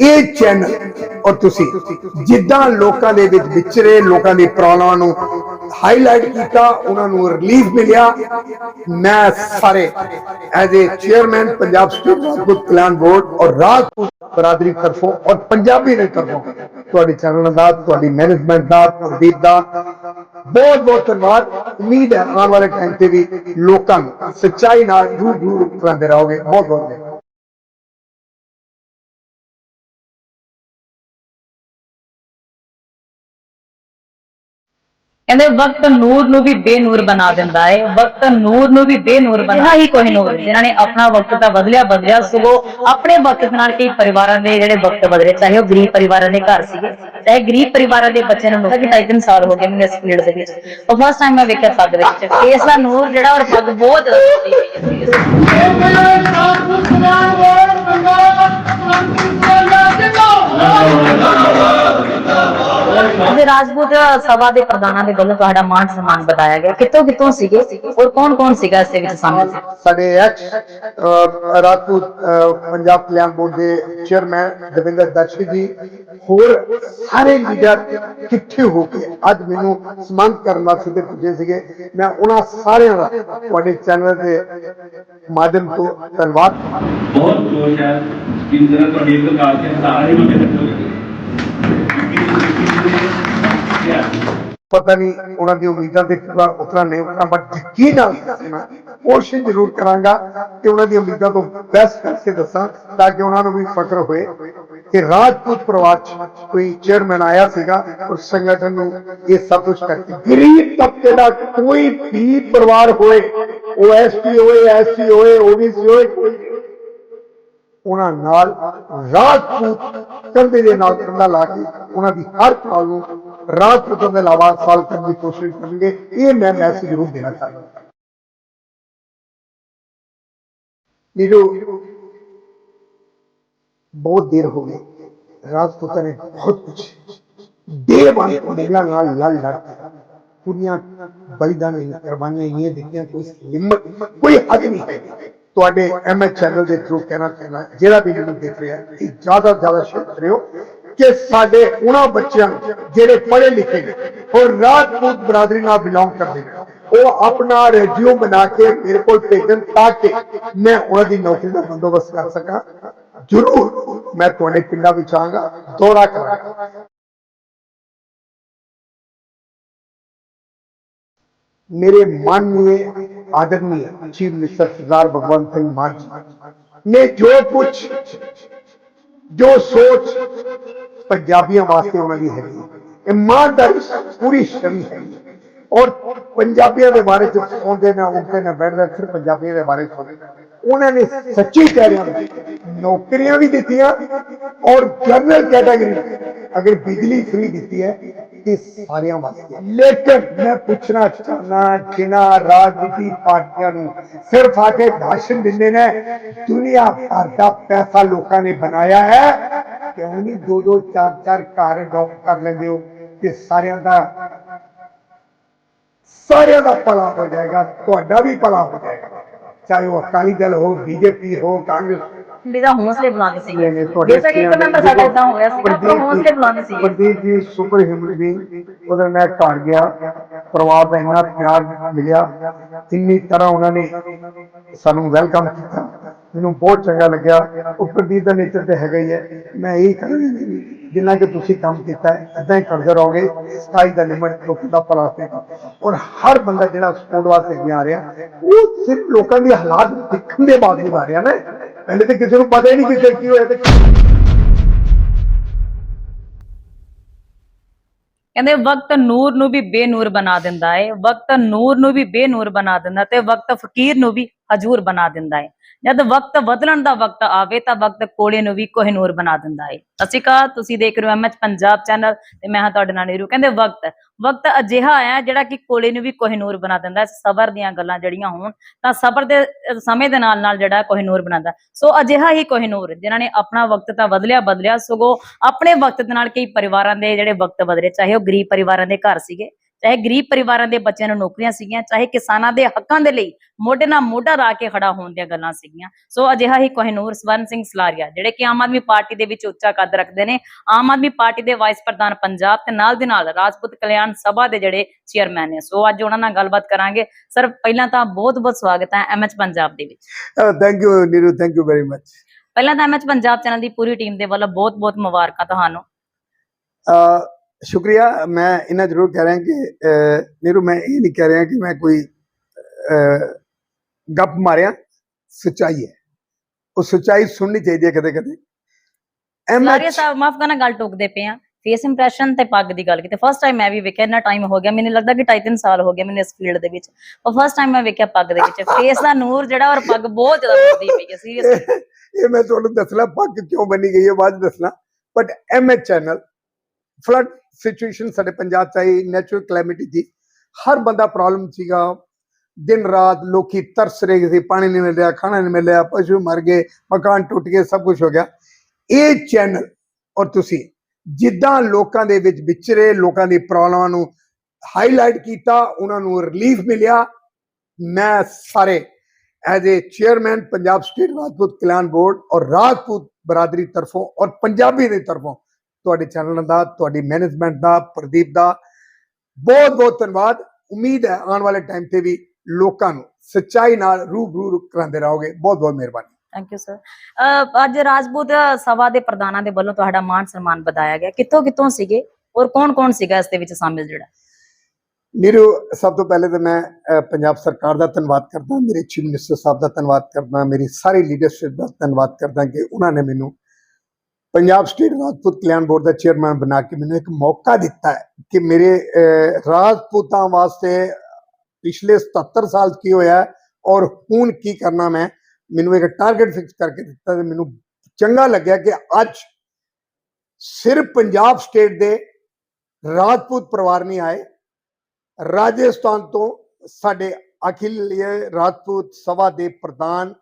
ਇਹ ਚੈਨਲ ਔਰ ਤੁਸੀਂ ਜਿੱਦਾਂ ਲੋਕਾਂ ਦੇ ਵਿੱਚ ਵਿਚਰੇ, ਲੋਕਾਂ ਦੀ ਪ੍ਰੋਬਲਮਾਂ ਨੂੰ ਹਾਈਲਾਈਟ ਕੀਤਾ, ਉਹਨਾਂ ਨੂੰ ਰਿਲੀਫ ਮਿਲਿਆ, ਮੈਂ ਸਾਰੇ as a chairman Punjab state Rajput Kalyan board ਔਰ ਰਾਜਪੂਤ ਬਰਾਦਰੀ ਤਰਫੋਂ ਔਰ ਪੰਜਾਬੀ ਦੇ ਤਰਫੋਂ ਤੁਹਾਡੇ ਚੈਨਲ ਦਾ, ਤੁਹਾਡੀ ਮੈਨੇਜਮੈਂਟ ਦਾ, ਪ੍ਰਦੀਪ ਦਾ ਬਹੁਤ ਬਹੁਤ ਧੰਨਵਾਦ। ਉਮੀਦ ਹੈ ਆਉਣ ਵਾਲੇ ਟਾਈਮ ਤੇ ਵੀ ਲੋਕਾਂ ਨੂੰ ਸੱਚਾਈ ਨਾਲ ਜੂ ਜੂ ਕਰਾਂਦੇ ਰਹੋਗੇ। ਬਹੁਤ ਬਹੁਤ ਕਹਿੰਦੇ ਵਕਤ ਨੂਰ ਨੂੰ ਵੀ ਬੇਨੂਰ ਬਣਾ ਦਿੰਦਾ ਹੈ ਵਕਤ ਨੂਰ ਨੂੰ ਵੀ ਬੇਨੂਰ ਬਣਾ ਹੀ ਕੋਈ ਨੂਰ ਜਿਨ੍ਹਾਂ ਨੇ ਆਪਣਾ ਵਕਤ ਤਾਂ ਬਦਲਿਆ ਬਦਲਿਆ ਸਗੋਂ ਆਪਣੇ ਵਕਤ ਨਾਲ ਕਈ ਪਰਿਵਾਰਾਂ ਦੇ ਜਿਹੜੇ ਵਕਤ ਬਦਲੇ ਚਾਹੇ ਉਹ ਗਰੀਬ ਪਰਿਵਾਰਾਂ ਦੇ ਘਰ ਸੀਗੇ ਚਾਹੇ ਗਰੀਬ ਪਰਿਵਾਰਾਂ ਦੇ ਬੱਚਿਆਂ ਨੂੰ ਢਾਈ ਤਿੰਨ ਸਾਲ ਹੋ ਗਏ ਮੈਨੂੰ ਇਸ ਫੀਲਡ ਦੇ ਵਿੱਚ। ਉਹ ਫਸਟ ਟਾਈਮ ਮੈਂ ਵੇਖਿਆ ਪੱਗ ਦੇ ਵਿੱਚ। ਫੇਸ ਦਾ ਨੂਰ ਜਿਹੜਾ ਔਰ ਪੱਗ ਬਹੁਤ ਤੇ ਰਾਜਪੂਤ ਸਭਾ ਦੇ ਪ੍ਰਧਾਨਾਂ ਦੇ ਵੱਲੋਂ ਤੁਹਾਡਾ ਮਾਣ ਸਨਮਾਨ ਬਤਾਇਆ ਗਿਆ। ਕਿੱਥੋਂ ਕਿੱਥੋਂ ਸੀਗੇ ਔਰ ਕੌਣ ਕੌਣ ਸੀਗਾ ਇਸ ਦੇ ਵਿੱਚ ਸ਼ਾਮਿਲ ਸਾਡੇ ਐਕਸ ਰਾਜਪੂਤ ਪੰਜਾਬ ਕਲਿਆਣ ਬੋਰਡ ਦੇ ਚੇਅਰਮੈਨ ਦਵਿੰਦਰ ਦਰਸ਼ੀ ਜੀ ਹੋਰ ਸਾਰੇ ਲੀਡਰ ਇਕੱਠੇ ਹੋ ਕੇ ਅੱਜ ਮੈਨੂੰ ਸਨਮਾਨ ਕਰਨ ਵਾਸਤੇ ਤੇ ਪੁੱਜੇ ਸੀਗੇ। ਮੈਂ ਉਹਨਾਂ ਸਾਰਿਆਂ ਦਾ ਤੁਹਾਡੇ ਚੈਨਲ ਦੇ ਮਾਧਿਅਮ ਤੋਂ ਧੰਨਵਾਦ। ਬਹੁਤ ਜੋਸ਼ ਹੈ ਕਿ ਜਿਹੜਾ ਤੁਹਾਡੀ ਇੱਕ ਕਾਰ ਕੇ ਸਾਰੇ ਬੰਦੇ ਰੱਖੋਗੇ ਪਤਾ ਨਹੀਂ ਉਹਨਾਂ ਦੀ ਉਮੀਦਾਂ ਤੇ ਪੂਰਾ ਉਤਰਾ ਨਹੀਂ ਉਤਰਾ ਬਟ ਯਕੀਨ ਨਾਲ ਕੋਸ਼ਿਸ਼ ਜ਼ਰੂਰ ਕਰਾਂਗਾ ਕਿ ਉਹਨਾਂ ਦੀ ਉਮੀਦਾਂ ਤੋਂ ਬੈਸਟ ਕਰਕੇ ਦੱਸਾਂ ਤਾਂ ਕਿ ਉਹਨਾਂ ਨੂੰ ਵੀ ਫਖਰ ਹੋਏ ਕਿ ਰਾਜਪੂਤ ਪਰਿਵਾਰ ਚ ਕੋਈ ਚੇਅਰਮੈਨ ਆਇਆ ਸੀਗਾ ਉਸ ਸੰਗਠਨ ਨੂੰ ਇਹ ਸਭ ਕੁਝ ਕਰਕੇ ਗਰੀਬ ਤਬਕੇ ਦਾ ਕੋਈ ਵੀ ਪਰਿਵਾਰ ਹੋਏ ਉਹ ਐਸਪੀ ਹੋਏ ਐਸਸੀ ਹੋਏ ਓਬੀਸੀ ਹੋਏ ਕੋਈ ਹੋਏ, ਉਹਨਾਂ ਨਾਲ ਰਾਜਪੂਤ ਕੰਧੇ ਦੇ ਨਾਲ ਕੰਧਾ ਲਾ ਕੇ ਉਹਨਾਂ ਦੀ ਹਰ ਪ੍ਰੋਬਲਮ ਨੂੰ ਰਾਜਪੂਤਾਂ ਦੇ ਇਲਾਵਾ ਸਾਲ ਕਰਨ ਦੀ ਕੋਸ਼ਿਸ਼ ਕਰਨਗੇ। ਇਹ ਮੈਂ ਮੈਸੇਜ ਜ਼ਰੂਰ ਦੇਣਾ ਚਾਹੁੰਦਾ ਨੀਰੂ ਬਹੁਤ ਦੇਰ ਹੋ ਗਈ ਰਾਜਪੂਤਾਂ ਨੇ ਬਹੁਤ ਕੁਝ ਦੇਰ ਬਾਅਦ ਨਾਲ ਲੜ ਲੜ ਕੇ ਪੂਰੀਆਂ ਬਲੀਦਾਨ ਕੁਰਬਾਨੀਆਂ ਇਹ ਦਿੱਤੀਆਂ ਕੋਈ ਹਿੰਮਤ, ਕੋਈ ਹੱਦ ਨਹੀਂ ਹੈ। ਤੁਹਾਡੇ ਐਮਐਚ ਚੈਨਲ ਦੇ ਥਰੂ ਕਹਿਣਾ ਚਾਹੁੰਦਾ ਜਿਹੜਾ ਵੀ ਮੈਨੂੰ ਦੇਖ ਰਿਹਾ ਹੈ ਜ਼ਿਆਦਾ ਜ਼ਿਆਦਾ ਸ਼ੇਅਰ ਕਰਿਓ। ਕਿ ਸਾਡੇ ਉਹਨਾਂ ਬੱਚਿਆਂ ਜਿਹੜੇ ਪੜ੍ਹੇ ਲਿਖੇ ਨੇ ਔਰ ਰਾਜਪੂਤ ਬਰਾਦਰੀ ਨਾਲ ਬਿਲੋਂਗ ਕਰਦੇ ਨੇ। ਉਹ ਆਪਣਾ ਰੈਜ਼ਿਊਮ ਬਣਾ ਕੇ ਮੇਰੇ ਕੋਲ ਭੇਜਣ ਤਾਂ ਕਿ ਮੈਂ ਉਹਨਾਂ ਦੀ ਨੌਕਰੀ ਦਾ ਬੰਦੋਬਸਤ ਕਰ ਸਕਾਂ। ਜ਼ਰੂਰ ਮੈਂ ਤੁਹਾਡੇ ਪਿੰਡਾਂ ਵਿੱਚ ਆਵਾਂਗਾ ਦੌਰਾ ਕਰਾਂਗਾ। ਮੇਰੇ ਮਾਨਯੋਗ ਆਦਰਨੀ ਚੀਫ ਮਿਨਿਸਟਰ ਸਰਦਾਰ ਭਗਵੰਤ ਸਿੰਘ ਮਾਨ ਨੇ ਜੋ ਕੁਝ ਜੋ ਸੋਚ ਪੰਜਾਬੀਆਂ ਵਾਸਤੇ ਉਹਨਾਂ ਦੀ ਹੈ। ਇਮਾਨਦਾਰੀ ਪੂਰੀ ਸ਼ਰੀ ਹੈ। ਔਰ ਪੰਜਾਬੀਆਂ ਦੇ ਬਾਰੇ ਜੋ ਸੌਂਦੇ ਨੇ, ਉੱਠਦੇ ਨੇ, ਬੈਠਦੇ ਸਿਰ ਪੰਜਾਬੀਆਂ ਦੇ ਬਾਰੇ ਸੌਂਦੇ ਉਹਨਾਂ ਨੇ ਸੱਚੀ ਕਹਿ ਰਹੇ ਨੌਕਰੀਆਂ ਵੀ ਦਿੱਤੀਆਂ ਔਰ ਜਨਰਲ ਕੈਟਾਗਰੀ ਅਗਰ ਬਿਜਲੀ ਫ੍ਰੀ ਦਿੱਤੀ ਹੈ, ਇਹ ਸਾਰਿਆਂ ਵਾਸਤੇ ਲੇਕਿਨ ਮੈਂ ਪੁੱਛਣਾ ਚਾਹਨਾ ਜਿਨ੍ਹਾਂ ਰਾਜਨੀਤੀ ਪਾਰਟੀਆਂ ਨੂੰ ਸਿਰਫ ਆ ਕੇ ਭਾਸ਼ਣ ਦਿੰਦੇ ਨੇ, ਦੁਨੀਆ ਭਰ ਦਾ ਪੈਸਾ ਲੋਕਾਂ ਨੇ ਬਣਾਇਆ ਹੈ ਨਹੀਂ ਦੋ ਦੋ ਚਾਰ ਚਾਰ ਘਰ ਡੌਕ ਕਰ ਲੈਂਦੇ ਹੋ ਤੇ ਸਾਰਿਆਂ ਦਾ ਸਾਰਿਆਂ ਦਾ ਭਲਾ ਹੋ ਜਾਏਗਾ ਤੁਹਾਡਾ ਵੀ ਭਲਾ ਹੋ ਜਾਏਗਾ। ਚਾਹੇ ਉਹ ਅਕਾਲੀ ਦਲ ਹੋ ਬੀਜੇਪੀ ਹੋ ਕਾਂਗਰਸ ਵੀ ਦਾ ਹੌਸਲੇ ਬੁਲੰਦ ਸੀ ਤੁਹਾਡੇ ਬੇਸ਼ੱਕ ਇੱਕ ਮੈਂਬਰ ਸਾਡਾ ਇਦਾਂ ਹੋਇਆ ਸੀ ਪਰ ਹੌਸਲੇ ਬੁਲੰਦ ਸੀ Pradeep ji super human being ਉਹਦੇ ਮੈਂ ਘਰ ਗਿਆ ਪਰਿਵਾਰ ਦਾ ਇੰਨਾ ਪਿਆਰ ਮਿਲਿਆ ਇੰਨੀ ਤਰ੍ਹਾਂ ਉਹਨਾਂ ਨੇ ਸਾਨੂੰ ਵੈਲਕਮ ਕੀਤਾ। ਮੈਨੂੰ ਬਹੁਤ ਚੰਗਾ ਲੱਗਿਆ। ਉਹ ਪ੍ਰਦੀਪ ਦਾ ਨੇਚਰ ਤੇ ਹੈਗਾ ਹੀ ਹੈ। ਮੈਂ ਇਹੀ ਕਹਾਂਗਾ ਜਿੰਨਾ ਕਿ ਤੁਸੀਂ ਕੰਮ ਕੀਤਾ ਹੈ ਇਦਾਂ ਹੀ ਕਰਦੇ ਰਹੋਗੇ। ਸਕਾਈ ਦਾ ਲਿਮਟ ਲੋਕਾਂ ਦਾ ਭਲਾ ਔਰ ਹਰ ਬੰਦਾ ਜਿਹੜਾ ਸਪੋਰਟ ਵਾਸਤੇ ਅੱਗੇ ਆ ਰਿਹਾ, ਉਹ ਸਿਰਫ ਲੋਕਾਂ ਦੇ ਹਾਲਾਤ ਦੇਖਣ ਦੇ ਬਾਵਜੂਦ ਆ ਰਿਹਾ ਨਾ। ਪਹਿਲੇ ਤੇ ਕਿਸੇ ਨੂੰ ਪਤਾ ਹੀ ਨਹੀਂ ਕਿ ਕੀ ਹੋਇਆ ਤੇ ਕਹਿੰਦੇ, ਵਕਤ ਨੂਰ ਨੂੰ ਵੀ ਬੇਨੂਰ ਬਣਾ ਦਿੰਦਾ ਹੈ ਵਕਤ ਨੂਰ ਨੂੰ ਵੀ ਬੇਨੂਰ ਬਣਾ ਦਿੰਦਾ ਤੇ ਵਕਤ ਫਕੀਰ ਨੂੰ ਵੀ ਹਜੂਰ ਬਣਾ ਦਿੰਦਾ ਹੈ। ਜਦ ਵਕਤ ਬਦਲਣ ਦਾ ਵਕਤ ਆਵੇ ਤਾਂ ਵਕਤ ਕੋਲੇ ਨੂੰ ਵੀ ਕੋਹਿਨੂਰ ਬਣਾ ਦਿੰਦਾ ਹੈ। ਸਤਿ ਸ਼੍ਰੀ ਤੁਸੀਂ ਦੇਖ ਰਹੇ ਹੋ ਐਮਐਚ ਪੰਜਾਬ ਚੈਨਲ ਤੇ ਮੈਂ ਹਾਂ ਤੁਹਾਡੇ ਨਾਲ ਨੀਰੂ। ਕਹਿੰਦੇ ਵਕਤ ਵਕਤ ਅਜਿਹਾ ਆਇਆ ਜਿਹੜਾ ਕਿ ਕੋਲੇ ਨੂੰ ਵੀ ਕੋਹਿਨੂਰ ਬਣਾ ਦਿੰਦਾ ਹੈ। ਸਬਰ ਦੀਆਂ ਗੱਲਾਂ ਜਿਹੜੀਆਂ ਹੋਣ ਤਾਂ ਸਬਰ ਦੇ ਸਮੇਂ ਦੇ ਨਾਲ ਨਾਲ ਜਿਹੜਾ ਕੋਹਿਨੂਰ ਬਣਾਉਂਦਾ ਸੋ ਅਜਿਹਾ ਹੀ ਕੋਹਿਨੂਰ ਜਿਨ੍ਹਾਂ ਨੇ ਆਪਣਾ ਵਕਤ ਤਾਂ ਬਦਲਿਆ ਬਦਲਿਆ। ਸਗੋਂ ਆਪਣੇ ਵਕਤ ਦੇ ਨਾਲ ਕਈ ਪਰਿਵਾਰਾਂ ਦੇ ਜਿਹੜੇ ਵਕਤ ਬਦਲੇ, ਚਾਹੇ ਉਹ ਗਰੀਬ ਪਰਿਵਾਰਾਂ ਦੇ ਘਰ ਸੀਗੇ ਚਾਹੇ ਗਰੀਬ ਪਰਿਵਾਰਾਂ ਦੇ ਬੱਚਿਆਂ ਨੂੰ ਨੌਕਰੀਆਂ ਸੀਗੀਆਂ ਚਾਹੇ ਕਿਸਾਨਾਂ ਦੇ ਹੱਕਾਂ ਦੇ ਲਈ ਮੋਢੇ ਨਾਲ ਮੋਢਾ ਰਾ ਕੇ ਖੜਾ ਹੋਣ ਦੀਆਂ ਗੱਲਾਂ ਸੀਗੀਆਂ। ਸੋ ਅਜਿਹਾ ਹੀ ਕੋਹਿਨੂਰ ਸਵਰਨ ਸਿੰਘ ਸਲਾਰੀਆ ਜਿਹੜੇ ਕਿ ਆਮ ਆਦਮੀ ਪਾਰਟੀ ਦੇ ਵਿੱਚ ਉੱਚਾ ਕੱਦ ਰੱਖਦੇ ਨੇ। ਆਮ ਆਦਮੀ ਪਾਰਟੀ ਦੇ ਵਾਈਸ ਪ੍ਰਧਾਨ ਪੰਜਾਬ ਤੇ ਨਾਲ ਦੇ ਨਾਲ ਰਾਜਪੂਤ ਕਲਿਆਣ ਸਭਾ ਦੇ ਜਿਹੜੇ ਚੇਅਰਮੈਨ ਨੇ। ਸੋ ਅੱਜ ਉਹਨਾਂ ਨਾਲ ਗੱਲਬਾਤ ਕਰਾਂਗੇ। ਸਰ ਪਹਿਲਾਂ ਤਾਂ ਬਹੁਤ ਬਹੁਤ ਸਵਾਗਤ ਹੈ ਐਮਐਚ ਪੰਜਾਬ ਦੇ ਵਿੱਚ। Thank you Neeru thank you very much ਪਹਿਲਾਂ ਤਾਂ ਐਮਐਚ ਪੰਜਾਬ ਚੈਨਲ ਦੀ ਪੂਰੀ ਟੀਮ ਦੇ ਵੱਲੋਂ ਬਹੁਤ ਬਹੁਤ ਮੁਬਾਰਕਾਂ ਤੁਹਾਨੂੰ। ਸ਼ੁਕਰੀਆ ਮੈਂ ਇਹਨਾਂ ਜ਼ਰੂਰ ਕਹਿ ਰਿਹਾ ਕਿ ਨੀਰੂ ਮੈਂ ਇਹ ਨਹੀਂ ਕਹਿ ਰਿਹਾ ਕਿ ਮੈਂ ਕੋਈ ਗੱਪ ਮਾਰਿਆ। ਸੱਚਾਈ ਹੈ। ਉਹ ਸੱਚਾਈ ਸੁਣਨੀ ਚਾਹੀਦੀ ਹੈ ਕਦੇ ਕਦੇ ਐਮਐਚ ਸਾਹਿਬ ਮਾਫ ਕਰਨਾ ਗੱਲ ਟੋਕਦੇ ਪਏ ਆ। ਫੇਸ ਇੰਪ੍ਰੈਸ਼ਨ ਤੇ ਪੱਗ ਦੀ ਗੱਲ ਕੀਤੀ। ਫਸਟ ਟਾਈਮ ਮੈਂ ਵੀ ਵੇਖਿਆ ਇੰਨਾ ਟਾਈਮ ਹੋ ਗਿਆ। ਮੈਨੂੰ ਲੱਗਦਾ ਕਿ 2.5 ਸਾਲ ਹੋ ਗਏ ਮੈਨੂੰ ਇਸ ਫੀਲਡ ਦੇ ਵਿੱਚ। ਪਰ ਫਸਟ ਟਾਈਮ ਮੈਂ ਵੇਖਿਆ ਪੱਗ ਦੇ ਵਿੱਚ। ਫੇਸ ਦਾ ਨੂਰ ਜਿਹੜਾ ਔਰ ਪੱਗ ਬਹੁਤ ਜ਼ਿਆਦਾ ਵੱਧਦੀ ਪਈ ਹੈ ਸੀਰੀਅਸਲੀ ਇਹ ਮੈਂ ਤੁਹਾਨੂੰ ਦੱਸਣਾ ਪੱਗ ਕਿਉਂ ਬਣੀ ਗਈ ਹੈ ਬਾਅਦ ਦੱਸਣਾ। But MH channel flood situation ਸਾਡੇ ਪੰਜਾਬ ਚ ਆਈ ਨੈਚੁਰਲ ਕਲੈਮਿਟੀ ਜੀ। ਹਰ ਬੰਦਾ ਪ੍ਰੋਬਲਮ ਸੀਗਾ। ਦਿਨ ਰਾਤ ਲੋਕੀ ਤਰਸ ਰਹੇ ਸੀ, ਪਾਣੀ ਨਹੀਂ ਮਿਲ ਰਿਹਾ ਖਾਣਾ ਨਹੀਂ ਮਿਲ ਰਿਹਾ ਪਸ਼ੂ ਮਰ ਗਏ, ਮਕਾਨ ਟੁੱਟ ਗਏ, ਸਭ ਕੁਝ ਹੋ ਗਿਆ। ਇਹ ਚੈਨਲ ਔਰ ਤੁਸੀਂ ਜਿੱਦਾਂ ਲੋਕਾਂ ਦੇ ਵਿੱਚ ਵਿਚਰੇ ਲੋਕਾਂ ਦੀ ਪ੍ਰੋਬਲਮਾਂ ਨੂੰ ਹਾਈਲਾਈਟ ਕੀਤਾ, ਉਹਨਾਂ ਨੂੰ ਰਿਲੀਫ ਮਿਲਿਆ। ਮੈਂ ਸਾਰੇ as a chairman Punjab state Rajput Kalyan board ਔਰ ਰਾਜਪੂਤ ਬਰਾਦਰੀ ਤਰਫੋਂ ਔਰ ਪੰਜਾਬੀ ਦੀ ਤਰਫੋਂ ਤੁਹਾਡੇ ਚੈਨਲ ਦਾ ਤੁਹਾਡੀ ਮੈਨੇਜਮੈਂਟ ਦਾ ਪ੍ਰਦੀਪ ਦਾ ਬਹੁਤ ਬਹੁਤ ਧੰਨਵਾਦ। ਉਮੀਦ ਹੈ ਆਉਣ ਵਾਲੇ ਟਾਈਮ ਤੇ ਵੀ ਲੋਕਾਂ ਨੂੰ ਸੱਚਾਈ ਨਾਲ ਰੂਬਰੂ ਕਰਾਉਂਦੇ ਰਹੋਗੇ। ਬਹੁਤ ਬਹੁਤ ਮਿਹਰਬਾਨੀ। ਥੈਂਕ ਯੂ ਸਰ ਅੱਜ ਰਾਜਪੂਤ ਸਭਾ ਦੇ ਪ੍ਰਧਾਨਾਂ ਦੇ ਵੱਲੋਂ ਤੁਹਾਡਾ ਮਾਨ ਸਨਮਾਨ ਵਧਾਇਆ ਗਿਆ। ਕਿੱਥੋਂ ਕਿੱਥੋਂ ਸੀਗੇ ਔਰ ਕੌਣ ਕੌਣ ਸੀਗਾ ਇਸ ਦੇ ਵਿੱਚ ਸ਼ਾਮਿਲ ਜਿਹੜਾ? ਨੀਰੂ ਸਭ ਤੋਂ ਪਹਿਲੇ ਤਾਂ ਮੈਂ ਪੰਜਾਬ ਸਰਕਾਰ ਦਾ ਧੰਨਵਾਦ ਕਰਦਾ ਮੇਰੇ ਚੀਫ ਮਿਨਿਸਟਰ ਸਾਹਿਬ ਦਾ ਧੰਨਵਾਦ ਕਰਦਾ ਮੇਰੀ ਸਾਰੀ ਲੀਡਰਸ਼ਿਪ ਦਾ ਧੰਨਵਾਦ ਕਰਦਾ ਕਿ ਉਹਨਾਂ ਨੇ ਮੈਨੂੰ ਪੰਜਾਬ ਸਟੇਟ ਰਾਜਪੂਤ ਕਲਿਆਣ ਬੋਰਡ ਦਾ ਚੇਅਰਮੈਨ ਬਣਾ ਕੇ ਮੈਨੂੰ ਇੱਕ ਮੌਕਾ ਦਿੱਤਾ ਹੈ ਕਿ ਮੇਰੇ ਰਾਜਪੂਤਾਂ ਵਾਸਤੇ ਪਿਛਲੇ 77 ਸਾਲ ਕੀ ਹੋਇਆ ਔਰ ਹੁਣ ਕੀ ਕਰਨਾ ਮੈਂ, ਮੈਨੂੰ ਇੱਕ ਟਾਰਗੇਟ ਫਿਕਸ ਕਰਕੇ ਦਿੱਤਾ ਤੇ ਮੈਨੂੰ ਚੰਗਾ ਲੱਗਿਆ ਕਿ ਅੱਜ ਸਿਰਫ ਪੰਜਾਬ ਸਟੇਟ ਦੇ ਰਾਜਪੂਤ ਪਰਿਵਾਰ ਨਹੀਂ ਆਏ। ਰਾਜਸਥਾਨ ਤੋਂ ਸਾਡੇ ਅਖਿਲ ਰਾਜਪੂਤ ਸਭਾ ਦੇ ਪ੍ਰਧਾਨ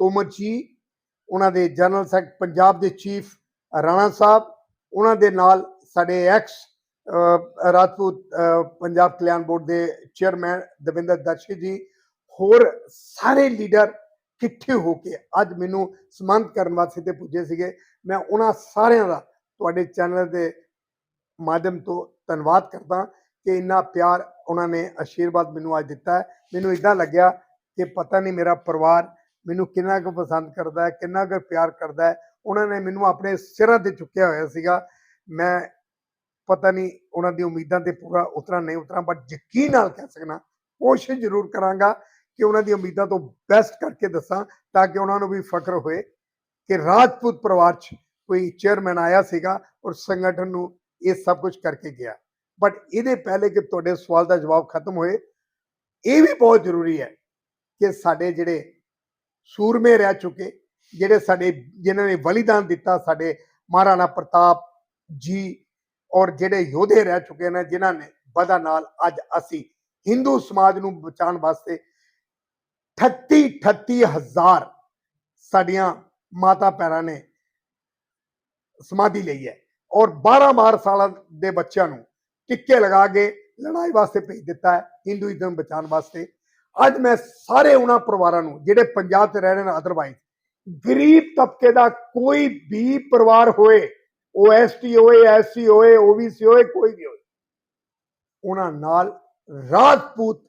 ਤੋਮਰ ਜੀ, ਉਹਨਾਂ ਦੇ ਜਨਰਲ ਸੈਕਟਰੀ ਪੰਜਾਬ ਦੇ ਚੀਫ ਰਾਣਾ ਸਾਹਿਬ, ਉਹਨਾਂ ਦੇ ਨਾਲ ਸਾਡੇ ਐਕਸ ਰਾਜਪੂਤ ਪੰਜਾਬ ਕਲਿਆਣ ਬੋਰਡ ਦੇ ਚੇਅਰਮੈਨ ਦਵਿੰਦਰ ਦਰਸ਼ੀ ਜੀ, ਹੋਰ ਸਾਰੇ ਲੀਡਰ ਇਕੱਠੇ ਹੋ ਕੇ ਅੱਜ ਮੈਨੂੰ ਸਨਮਾਨਿਤ ਕਰਨ ਵਾਸਤੇ ਤੇ ਪੁੱਜੇ ਸੀਗੇ। ਮੈਂ ਉਹਨਾਂ ਸਾਰਿਆਂ ਦਾ ਤੁਹਾਡੇ ਚੈਨਲ ਦੇ ਮਾਧਿਅਮ ਤੋਂ ਧੰਨਵਾਦ ਕਰਦਾ ਕਿ ਇੰਨਾ ਪਿਆਰ ਉਹਨਾਂ ਨੇ ਆਸ਼ੀਰਵਾਦ ਮੈਨੂੰ ਅੱਜ ਦਿੱਤਾ ਹੈ। ਮੈਨੂੰ ਇਦਾਂ ਲੱਗਿਆ ਕਿ ਪਤਾ ਨਹੀਂ ਮੇਰਾ ਪਰਿਵਾਰ ਮੈਨੂੰ ਕਿੰਨਾ ਕੁ ਪਸੰਦ ਕਰਦਾ ਹੈ, ਕਿੰਨਾ ਕੁ ਪਿਆਰ ਕਰਦਾ ਹੈ। ਉਹਨਾਂ ਨੇ ਮੈਨੂੰ ਆਪਣੇ ਸਿਰਾਂ ਤੇ ਚੁੱਕਿਆ ਹੋਇਆ ਸੀਗਾ। ਮੈਂ ਪਤਾ ਨਹੀਂ ਉਹਨਾਂ ਦੀ ਉਮੀਦਾਂ ਤੇ ਪੂਰਾ ਉਤਰਾ ਨਹੀਂ ਉਤਰਾ ਬਟ ਯਕੀਨ ਨਾਲ ਕਹਿ ਸਕਣਾ ਕੋਸ਼ਿਸ਼ ਜ਼ਰੂਰ ਕਰਾਂਗਾ ਕਿ ਉਹਨਾਂ ਦੀ ਉਮੀਦਾਂ ਤੋਂ ਬੈਸਟ ਕਰਕੇ ਦੱਸਾਂ ਤਾਂ ਕਿ ਉਹਨਾਂ ਨੂੰ ਵੀ ਫਖਰ ਹੋਏ ਕਿ ਰਾਜਪੂਤ ਪਰਿਵਾਰ 'ਚ ਕੋਈ ਚੇਅਰਮੈਨ ਆਇਆ ਸੀਗਾ ਔਰ ਸੰਗਠਨ ਨੂੰ ਇਹ ਸਭ ਕੁਝ ਕਰਕੇ ਗਿਆ। ਬਟ ਇਹਦੇ ਪਹਿਲੇ ਕਿ ਤੁਹਾਡੇ ਸਵਾਲ ਦਾ ਜਵਾਬ ਖਤਮ ਹੋਏ, ਇਹ ਵੀ ਬਹੁਤ ਜ਼ਰੂਰੀ ਹੈ ਕਿ ਸਾਡੇ ਜਿਹੜੇ ਸੂਰਮੇ ਰਹਿ ਚੁੱਕੇ ਜਿਹੜੇ ਸਾਡੇ, ਜਿਨ੍ਹਾਂ ਨੇ ਬਲੀਦਾਨ ਦਿੱਤਾ ਸਾਡੇ ਮਹਾਰਾਣਾ ਪ੍ਰਤਾਪ ਜੀ ਔਰ ਜਿਹੜੇ ਯੋਧੇ ਰਹਿ ਚੁੱਕੇ ਨੇ, ਜਿਨ੍ਹਾਂ ਨੇ ਬਦਾ ਨਾਲ ਅੱਜ ਅਸੀਂ ਹਿੰਦੂ ਸਮਾਜ ਨੂੰ ਬਚਾਉਣ ਵਾਸਤੇ 38 38 ਹਜ਼ਾਰ ਸਾਡੀਆਂ ਮਾਤਾ ਪੈਰਾਂ ਨੇ ਸਮਾਧੀ ਲਈ ਹੈ ਔਰ 12 12 ਸਾਲਾਂ ਦੇ ਬੱਚਿਆਂ ਨੂੰ ਟਿੱਕੇ ਲਗਾ ਕੇ ਲੜਾਈ ਵਾਸਤੇ ਭੇਜ ਦਿੱਤਾ ਹੈ, ਹਿੰਦੂਇਜ਼ਮ ਬਚਾਉਣ ਵਾਸਤੇ। ਅੱਜ ਮੈਂ ਸਾਰੇ ਉਹਨਾਂ ਪਰਿਵਾਰਾਂ ਨੂੰ, ਜਿਹੜੇ ਪੰਜਾਬ 'ਚ ਰਹਿ ਰਹੇ ਨੇ ਅਦਰਵਾਈਜ਼ ਗਰੀਬ ਤਬਕੇ ਦਾ ਕੋਈ ਵੀ ਪਰਿਵਾਰ ਹੋਏ, ਉਹ ਐਸਟੀ ਹੋਏ ਐਸਸੀ ਹੋਏ ਓਬੀਸੀ ਹੋਏ, ਕੋਈ ਵੀ ਹੋਏ, ਉਹਨਾਂ ਨਾਲ ਰਾਜਪੂਤ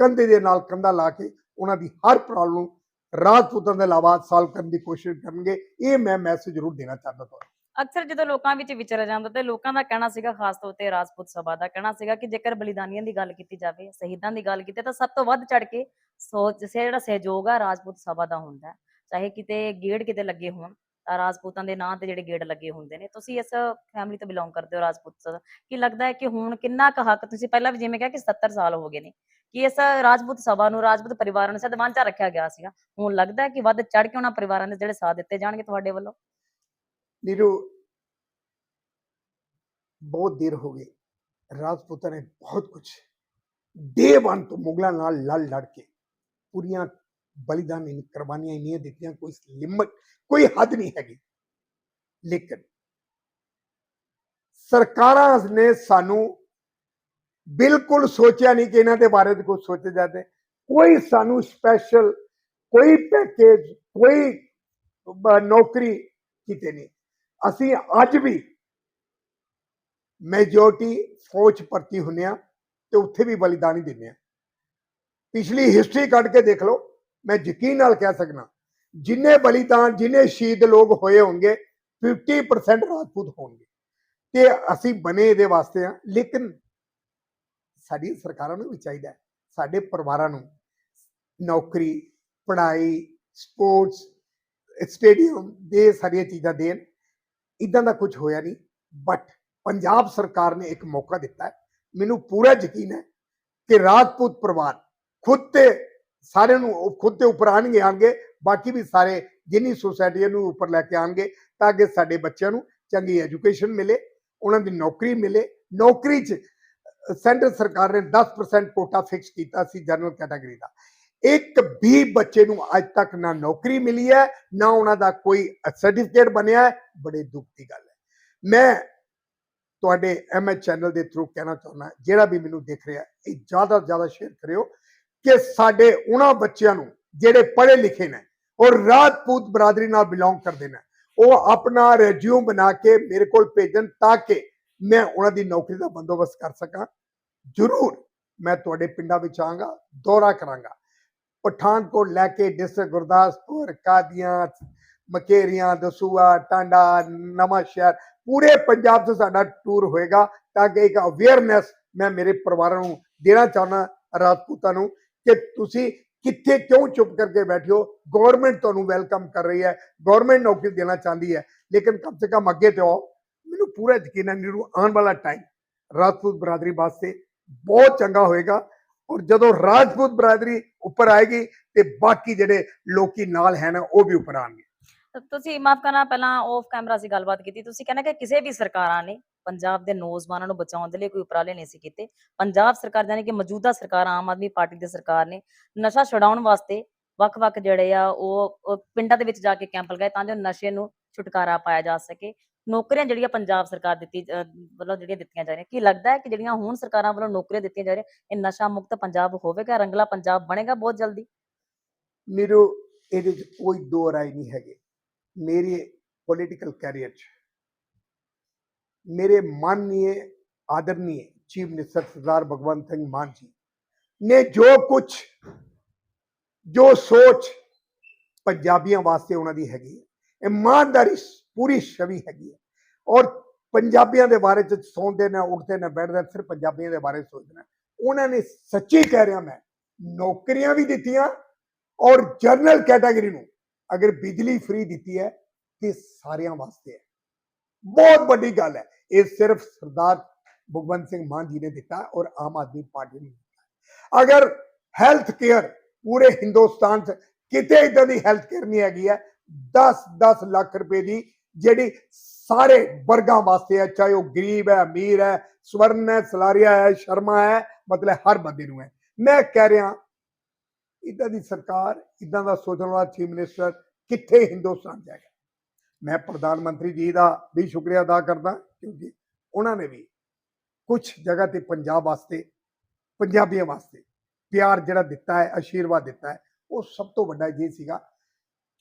ਕੰਧੇ ਦੇ ਨਾਲ ਕੰਧਾ ਲਾ ਕੇ ਉਹਨਾਂ ਦੀ ਹਰ ਪ੍ਰੋਬਲਮ ਨੂੰ ਰਾਜਪੂਤਾਂ ਦੇ ਇਲਾਵਾ ਸਾਲਵ ਕਰਨ ਦੀ ਕੋਸ਼ਿਸ਼ ਕਰਨਗੇ ਇਹ ਮੈਂ ਮੈਸੇਜ ਜ਼ਰੂਰ ਦੇਣਾ ਚਾਹੁੰਦਾ ਤੁਹਾਨੂੰ ਅਕਸਰ ਜਦੋਂ ਲੋਕਾਂ ਵਿੱਚ ਵਿਚਰਿਆ ਜਾਂਦਾ ਤੇ ਲੋਕਾਂ ਦਾ ਕਹਿਣਾ ਸੀਗਾ, ਖਾਸ ਤੌਰ ਤੇ ਰਾਜਪੂਤ ਸਭਾ ਦਾ ਕਹਿਣਾ ਸੀਗਾ ਕਿ ਜੇਕਰ ਬਲੀਦਾਨੀਆਂ ਦੀ ਗੱਲ ਕੀਤੀ ਜਾਵੇ, ਸ਼ਹੀਦਾਂ ਦੀ ਗੱਲ ਕੀਤੀ, ਤਾਂ ਸਭ ਤੋਂ ਵੱਧ ਚੜ ਕੇ ਸੋਚ, ਜਿਹੜਾ ਸਹਿਯੋਗ ਆ ਰਾਜਪੂਤ ਸਭਾ ਦਾ ਹੁੰਦਾ ਹੈ। ਚਾਹੇ ਕਿਤੇ ਗੇੜ ਕਿਤੇ ਲੱਗੇ ਹੋਣ ਰਾਜਪੂਤਾਂ ਦੇ ਨਾਂ ਤੇ ਜਿਹੜੇ ਗੇੜ ਲੱਗੇ ਹੁੰਦੇ ਨੇ। ਤੁਸੀਂ ਇਸ ਫੈਮਿਲੀ ਤੋਂ ਬਿਲੋਂਗ ਕਰਦੇ ਹੋ ਰਾਜਪੂਤ ਕੀ ਲੱਗਦਾ ਹੈ ਕਿ ਹੁਣ ਕਿੰਨਾ ਕੁ ਹੱਕ, ਤੁਸੀਂ ਪਹਿਲਾਂ ਵੀ ਜਿਵੇਂ ਕਿਹਾ ਕਿ 70 ਸਾਲ ਹੋ ਗਏ ਨੇ, ਕਿ ਇਸ ਰਾਜਪੂਤ ਸਭਾ ਨੂੰ, ਰਾਜਪੂਤ ਪਰਿਵਾਰਾਂ ਨੂੰ ਸਦ ਰੱਖਿਆ ਗਿਆ ਸੀਗਾ। ਹੁਣ ਲੱਗਦਾ ਹੈ ਕਿ ਵੱਧ ਚੜ ਕੇ ਉਹਨਾਂ ਪਰਿਵਾਰਾਂ ਦੇ ਜਿਹੜੇ ਸਾਥ ਦਿੱਤੇ ਜਾਣਗੇ ਤੁਹਾਡੇ ਵੱਲੋਂ? ਨੀਰੂ, ਬਹੁਤ ਦੇਰ ਹੋ ਗਈ। ਰਾਜਪੂਤਾਂ ਨੇ ਬਹੁਤ ਕੁਝ ਡੇ ਵਨ ਤੋਂ ਮੁਗਲਾਂ ਨਾਲ ਲੜ ਲੜ ਕੇ, ਪੂਰੀਆਂ ਬਲੀਦਾਨ ਇੰਨੀ ਕੁਰਬਾਨੀਆਂ ਇੰਨੀਆਂ ਦਿੱਤੀਆਂ, ਕੋਈ ਲਿਮਟ, ਕੋਈ ਹੱਦ ਨਹੀਂ ਹੈਗੀ। ਲੇਕਿਨ ਸਰਕਾਰਾਂ ਨੇ ਸਾਨੂੰ ਬਿਲਕੁਲ ਸੋਚਿਆ ਨਹੀਂ ਕਿ ਇਹਨਾਂ ਦੇ ਬਾਰੇ ਕੁਝ ਸੋਚਿਆ ਜਾਵੇ। ਕੋਈ ਸਾਨੂੰ ਸਪੈਸ਼ਲ ਕੋਈ ਪੈਕੇਜ ਕੋਈ ਨੌਕਰੀ ਕਿਤੇ ਨਹੀਂ। ਅਸੀਂ ਅੱਜ ਵੀ ਮੈਜੋਰਟੀ ਫੌਜ ਭਰਤੀ ਹੁੰਨੇ ਆ ਤੇ ਉੱਥੇ ਵੀ ਬਲੀਦਾਨ ਹੀ ਦਿੰਦੇ ਆ ਪਿਛਲੀ ਹਿਸਟਰੀ ਕੱਢ ਕੇ ਦੇਖ ਲਓ। ਮੈਂ ਯਕੀਨ ਨਾਲ ਕਹਿ ਸਕਦਾ, ਜਿੰਨੇ ਬਲੀਦਾਨ, ਜਿੰਨੇ ਸ਼ਹੀਦ ਲੋਕ ਹੋਏ ਹੋਣਗੇ 50% ਰਾਜਪੂਤ ਹੋਣਗੇ। ਤੇ ਅਸੀਂ ਬਨੇ ਇਹਦੇ ਵਾਸਤੇ ਆ ਲੇਕਿਨ ਸਾਡੀ ਸਰਕਾਰਾਂ ਨੂੰ ਵੀ ਚਾਹੀਦਾ ਸਾਡੇ ਪਰਿਵਾਰਾਂ ਨੂੰ ਨੌਕਰੀ, ਪੜ੍ਹਾਈ ਸਪੋਰਟਸ ਸਟੇਡੀਅਮ ਦੇ ਸਾਰੀਆਂ ਚੀਜ਼ਾਂ ਦੇਣ ਇਦਾਂ ਦਾ ਕੁਝ ਹੋਇਆ ਨਹੀਂ ਬਟ ਪੰਜਾਬ ਸਰਕਾਰ ਨੇ ਇੱਕ ਮੌਕਾ ਦਿੱਤਾ ਮੈਨੂੰ ਪੂਰਾ ਯਕੀਨ ਹੈ ਕਿ ਰਾਜਪੂਤ ਪਰਿਵਾਰ ਖੁਦ ਤੇ ਸਾਰਿਆਂ ਨੂੰ ਉਹ ਖੁਦ ਤੇ ਉੱਪਰ ਆਣਗੇ ਆਣਗੇ ਬਾਕੀ ਵੀ ਸਾਰੇ ਜਿੰਨੀ ਸੋਸਾਇਟੀ ਨੂੰ ਉੱਪਰ ਲੈ ਕੇ ਆਣਗੇ ਤਾਂ ਕਿ ਸਾਡੇ ਬੱਚਿਆਂ ਨੂੰ ਚੰਗੀ ਐਜੂਕੇਸ਼ਨ ਮਿਲੇ, ਉਹਨਾਂ ਦੀ ਨੌਕਰੀ ਮਿਲੇ। ਨੌਕਰੀ 'ਚ, ਸੈਂਟਰ ਸਰਕਾਰ ਨੇ 10% ਕੋਟਾ ਫਿਕਸ ਕੀਤਾ ਸੀ ਜਨਰਲ ਕੈਟਾਗਰੀ ਦਾ। ਇੱਕ ਵੀ ਬੱਚੇ ਨੂੰ ਅੱਜ ਤੱਕ ਨਾ ਨੌਕਰੀ ਮਿਲੀ ਹੈ, ਨਾ ਉਹਨਾਂ ਦਾ ਕੋਈ ਸਰਟੀਫਿਕੇਟ ਬਣਿਆ ਹੈ। ਬੜੇ ਦੁੱਖ ਦੀ ਗੱਲ ਹੈ। ਮੈਂ ਤੁਹਾਡੇ ਐਮਐਚ ਚੈਨਲ ਦੇ ਥਰੂ ਕਹਿਣਾ ਚਾਹੁੰਦਾ, ਜਿਹੜਾ ਵੀ ਮੈਨੂੰ ਦੇਖ ਰਿਹਾ, ਇਹ ਜ਼ਿਆਦਾ ਤੋਂ ਜ਼ਿਆਦਾ ਸ਼ੇਅਰ ਕਰਿਓ। ਕਿ ਸਾਡੇ ਉਹਨਾਂ ਬੱਚਿਆਂ ਨੂੰ ਜਿਹੜੇ ਪੜ੍ਹੇ ਲਿਖੇ ਨੇ ਔਰ ਰਾਜਪੂਤ ਬਰਾਦਰੀ ਨਾਲ ਬਿਲੋਂਗ ਕਰਦੇ ਨੇ, ਉਹ ਆਪਣਾ ਰੈਜ਼ਿਊਮ ਬਣਾ ਕੇ ਮੇਰੇ ਕੋਲ ਭੇਜਣ ਤਾਂ ਕਿ ਮੈਂ ਉਹਨਾਂ ਦੀ ਨੌਕਰੀ ਦਾ ਬੰਦੋਬਸਤ ਕਰ ਸਕਾਂ। ਜ਼ਰੂਰ ਮੈਂ ਤੁਹਾਡੇ ਪਿੰਡਾਂ ਵਿੱਚ ਆਵਾਂਗਾ, ਦੌਰਾ ਕਰਾਂਗਾ। ਪਠਾਨਕੋਟ ਲੈ ਕੇ ਡਿਸਟ੍ਰਿਕਟ ਗੁਰਦਾਸਪੁਰ, ਕਾਦੀਆਂ, ਮਕੇਰੀਆਂ ਦਸੂਆ ਟਾਂਡਾ, ਨਵਾਂ ਸ਼ਹਿਰ, ਪੂਰੇ ਪੰਜਾਬ 'ਚ ਸਾਡਾ ਟੂਰ ਹੋਏਗਾ ਤਾਂ ਕਿ ਇੱਕ ਅਵੇਅਰਨੈਸ ਮੈਂ ਮੇਰੇ ਪਰਿਵਾਰਾਂ ਨੂੰ ਦੇਣਾ ਚਾਹੁੰਦਾ, ਰਾਜਪੂਤਾਂ ਨੂੰ ਕਿ ਤੁਸੀਂ ਕਿੱਥੇ ਕਿਉਂ ਚੁੱਪ ਕਰਕੇ ਬੈਠੇ ਹੋ? ਗਵਰਨਮੈਂਟ ਤੁਹਾਨੂੰ ਵੈਲਕਮ ਕਰ ਰਹੀ ਹੈ। ਗਵਰਨਮੈਂਟ ਨੌਕਰੀ ਦੇਣਾ ਚਾਹੁੰਦੀ ਹੈ, ਲੇਕਿਨ ਕਮ ਸੇ ਕਮ ਅੱਗੇ ਤੇ ਆਓ। ਮੈਨੂੰ ਪੂਰਾ ਯਕੀਨ ਹੈ, ਨਿਰੂ, ਆਉਣ ਵਾਲਾ ਟਾਈਮ ਰਾਜਪੂਤ ਬਰਾਦਰੀ ਵਾਸਤੇ ਬਹੁਤ ਚੰਗਾ ਹੋਏਗਾ ਔਰ ਜਦੋਂ ਰਾਜਪੂਤ ਬਰਾਦਰੀ ਉੱਪਰ ਆਏਗੀ ਤੇ ਬਾਕੀ ਜਿਹੜੇ ਲੋਕੀ ਨਾਲ ਹੈ ਨਾ, ਉਹ ਵੀ ਉੱਪਰ ਆਣਗੇ ਤੁਸੀਂ ਮਾਫ ਕਰਨਾ, ਪਹਿਲਾਂ ਆਫ ਕੈਮਰਾ ਸੀ ਗੱਲਬਾਤ ਕੀਤੀ। ਤੁਸੀਂ ਕਹਿੰਦੇ ਕਿ ਕਿਸੇ ਵੀ ਸਰਕਾਰਾਂ ਨੇ ਪੰਜਾਬ ਦੇ ਨੌਜਵਾਨਾਂ ਨੂੰ ਬਚਾਉਣ ਦੇ ਲਈ ਕੋਈ ਉਪਰਾਲੇ ਨਹੀਂ ਸੀ ਕੀਤੇ। ਪੰਜਾਬ ਸਰਕਾਰ ਯਾਨੀ ਕਿ ਮੌਜੂਦਾ ਸਰਕਾਰ, ਆਮ ਆਦਮੀ ਪਾਰਟੀ ਦੀ ਸਰਕਾਰ ਨੇ ਨਸ਼ਾ ਛਡਾਉਣ ਵਾਸਤੇ ਵੱਖ-ਵੱਖ ਜਿਹੜੇ ਆ ਉਹ ਪਿੰਡਾਂ ਦੇ ਵਿੱਚ ਜਾ ਕੇ ਕੈਂਪ ਲਗਾਏ ਤਾਂ ਜੋ ਨਸ਼ੇ ਨੂੰ ਛੁਟਕਾਰਾ ਪਾਇਆ ਜਾ ਸਕੇ। ਨੌਕਰੀਆਂ ਜਿਹੜੀਆਂ ਪੰਜਾਬ ਸਰਕਾਰ ਦਿੱਤੀ ਵੱਲੋਂ ਜਿਹੜੀਆਂ ਦਿੱਤੀਆਂ ਜਾ ਰਹੀਆਂ, ਕੀ ਲੱਗਦਾ ਹੈ ਕਿ ਜਿਹੜੀਆਂ ਹੁਣ ਸਰਕਾਰਾਂ ਵੱਲੋਂ ਨੌਕਰੀਆਂ ਦਿੱਤੀਆਂ ਜਾ ਰਹੀਆਂ, ਇਹ ਨਸ਼ਾ ਮੁਕਤ ਪੰਜਾਬ ਹੋਵੇਗਾ, ਰੰਗਲਾ ਪੰਜਾਬ ਬਣੇਗਾ ਬਹੁਤ ਜਲਦੀ? ਨਿਰੂ ਇਹਦੇ 'ਚ ਕੋਈ ਦੋ ਰਾਏ ਨਹੀਂ ਹੈਗੇ। ਮੇਰੇ ਪੋਲੀਟੀਕਲ ਕੈਰੀਅਰ 'ਚ ਮੇਰੇ ਮਾਨਨੀय ਆਦਰਨੀय ਚੀਫ ਮਿਨਿਸਟਰ ਸਰਦਾਰ ਭਗਵੰਤ ਸਿੰਘ ਮਾਨ ਜੀ ਨੇ ਜੋ ਕੁਝ ਜੋ ਸੋਚ ਪੰਜਾਬੀਆਂ ਵਾਸਤੇ ਉਹਨਾਂ ਦੀ ਹੈਗੀ ਹੈ ਇਮਾਨਦਾਰੀ ਸ- ਪੂਰੀ ਛਵੀ ਹੈਗੀ ਹੈ ਔਰ ਪੰਜਾਬੀਆਂ ਦੇ ਬਾਰੇ ਚ ਸੌਂਦੇ ਨੇ ਉੱਠਦੇ ਨੇ ਬੈਠਦੇ ਨੇ ਸਿਰਫ ਪੰਜਾਬੀਆਂ ਦੇ ਬਾਰੇ ਸੋਚਦੇ ਨੇ ਉਹਨਾਂ ਨੇ ਸੱਚੀ ਕਹਿ ਰਿਹਾ ਮੈਂ ਨੌਕਰੀਆਂ ਵੀ ਦਿੱਤੀਆਂ ਔਰ ਜਨਰਲ ਕੈਟਾਗਰੀ ਨੂੰ ਅਗਰ ਬਿਜਲੀ ਫ੍ਰੀ ਦਿੱਤੀ ਹੈ ਤੇ ਸਾਰਿਆਂ ਵਾਸਤੇ ਹੈ ਬਹੁਤ ਵੱਡੀ ਗੱਲ ਹੈ ਇਹ ਸਿਰਫ ਸਰਦਾਰ ਭਗਵੰਤ ਸਿੰਘ ਮਾਨ ਜੀ ਨੇ ਦਿੱਤਾ ਔਰ ਆਮ ਆਦਮੀ ਪਾਰਟੀ ਨੇ ਦਿੱਤਾ। ਅਗਰ ਹੈਲਥ ਕੇਅਰ ਪੂਰੇ ਹਿੰਦੁਸਤਾਨ 'ਚ ਕਿਤੇ ਇਦਾਂ ਦੀ ਹੈਲਥ ਕੇਅਰ ਨਹੀਂ ਹੈਗੀ ਹੈ 10 10 ਲੱਖ ਰੁਪਏ ਦੀ ਜਿਹੜੀ ਸਾਰੇ ਵਰਗਾਂ ਵਾਸਤੇ ਹੈ, ਚਾਹੇ ਉਹ ਗਰੀਬ ਹੈ, ਅਮੀਰ ਹੈ, ਸਵਰਨ ਹੈ, ਸਲਾਰੀਆ ਹੈ, ਸ਼ਰਮਾ ਹੈ, ਮਤਲਬ ਹਰ ਬੰਦੇ ਨੂੰ ਹੈ। ਮੈਂ ਕਹਿ ਰਿਹਾ, ਇਦਾਂ ਦੀ ਸਰਕਾਰ, ਇਦਾਂ ਦਾ ਸੋਚਣ ਵਾਲਾ ਚੀਫ ਮਿਨਿਸਟਰ ਕਿੱਥੇ ਹਿੰਦੁਸਤਾਨ ਜਾਏਗਾ ਮੈਂ ਪ੍ਰਧਾਨ ਮੰਤਰੀ ਜੀ ਦਾ ਵੀ ਸ਼ੁਕਰੀਆ ਅਦਾ ਕਰਦਾ, ਕਿਉਂਕਿ ਉਹਨਾਂ ਨੇ ਵੀ ਕੁਝ ਜਗ੍ਹਾ ਤੇ ਪੰਜਾਬ ਵਾਸਤੇ, ਪੰਜਾਬੀਆਂ ਵਾਸਤੇ ਪਿਆਰ ਜਿਹੜਾ ਦਿੱਤਾ ਹੈ, ਆਸ਼ੀਰਵਾਦ ਦਿੱਤਾ ਹੈ, ਉਹ ਸਭ ਤੋਂ ਵੱਡਾ ਇਹ ਸੀਗਾ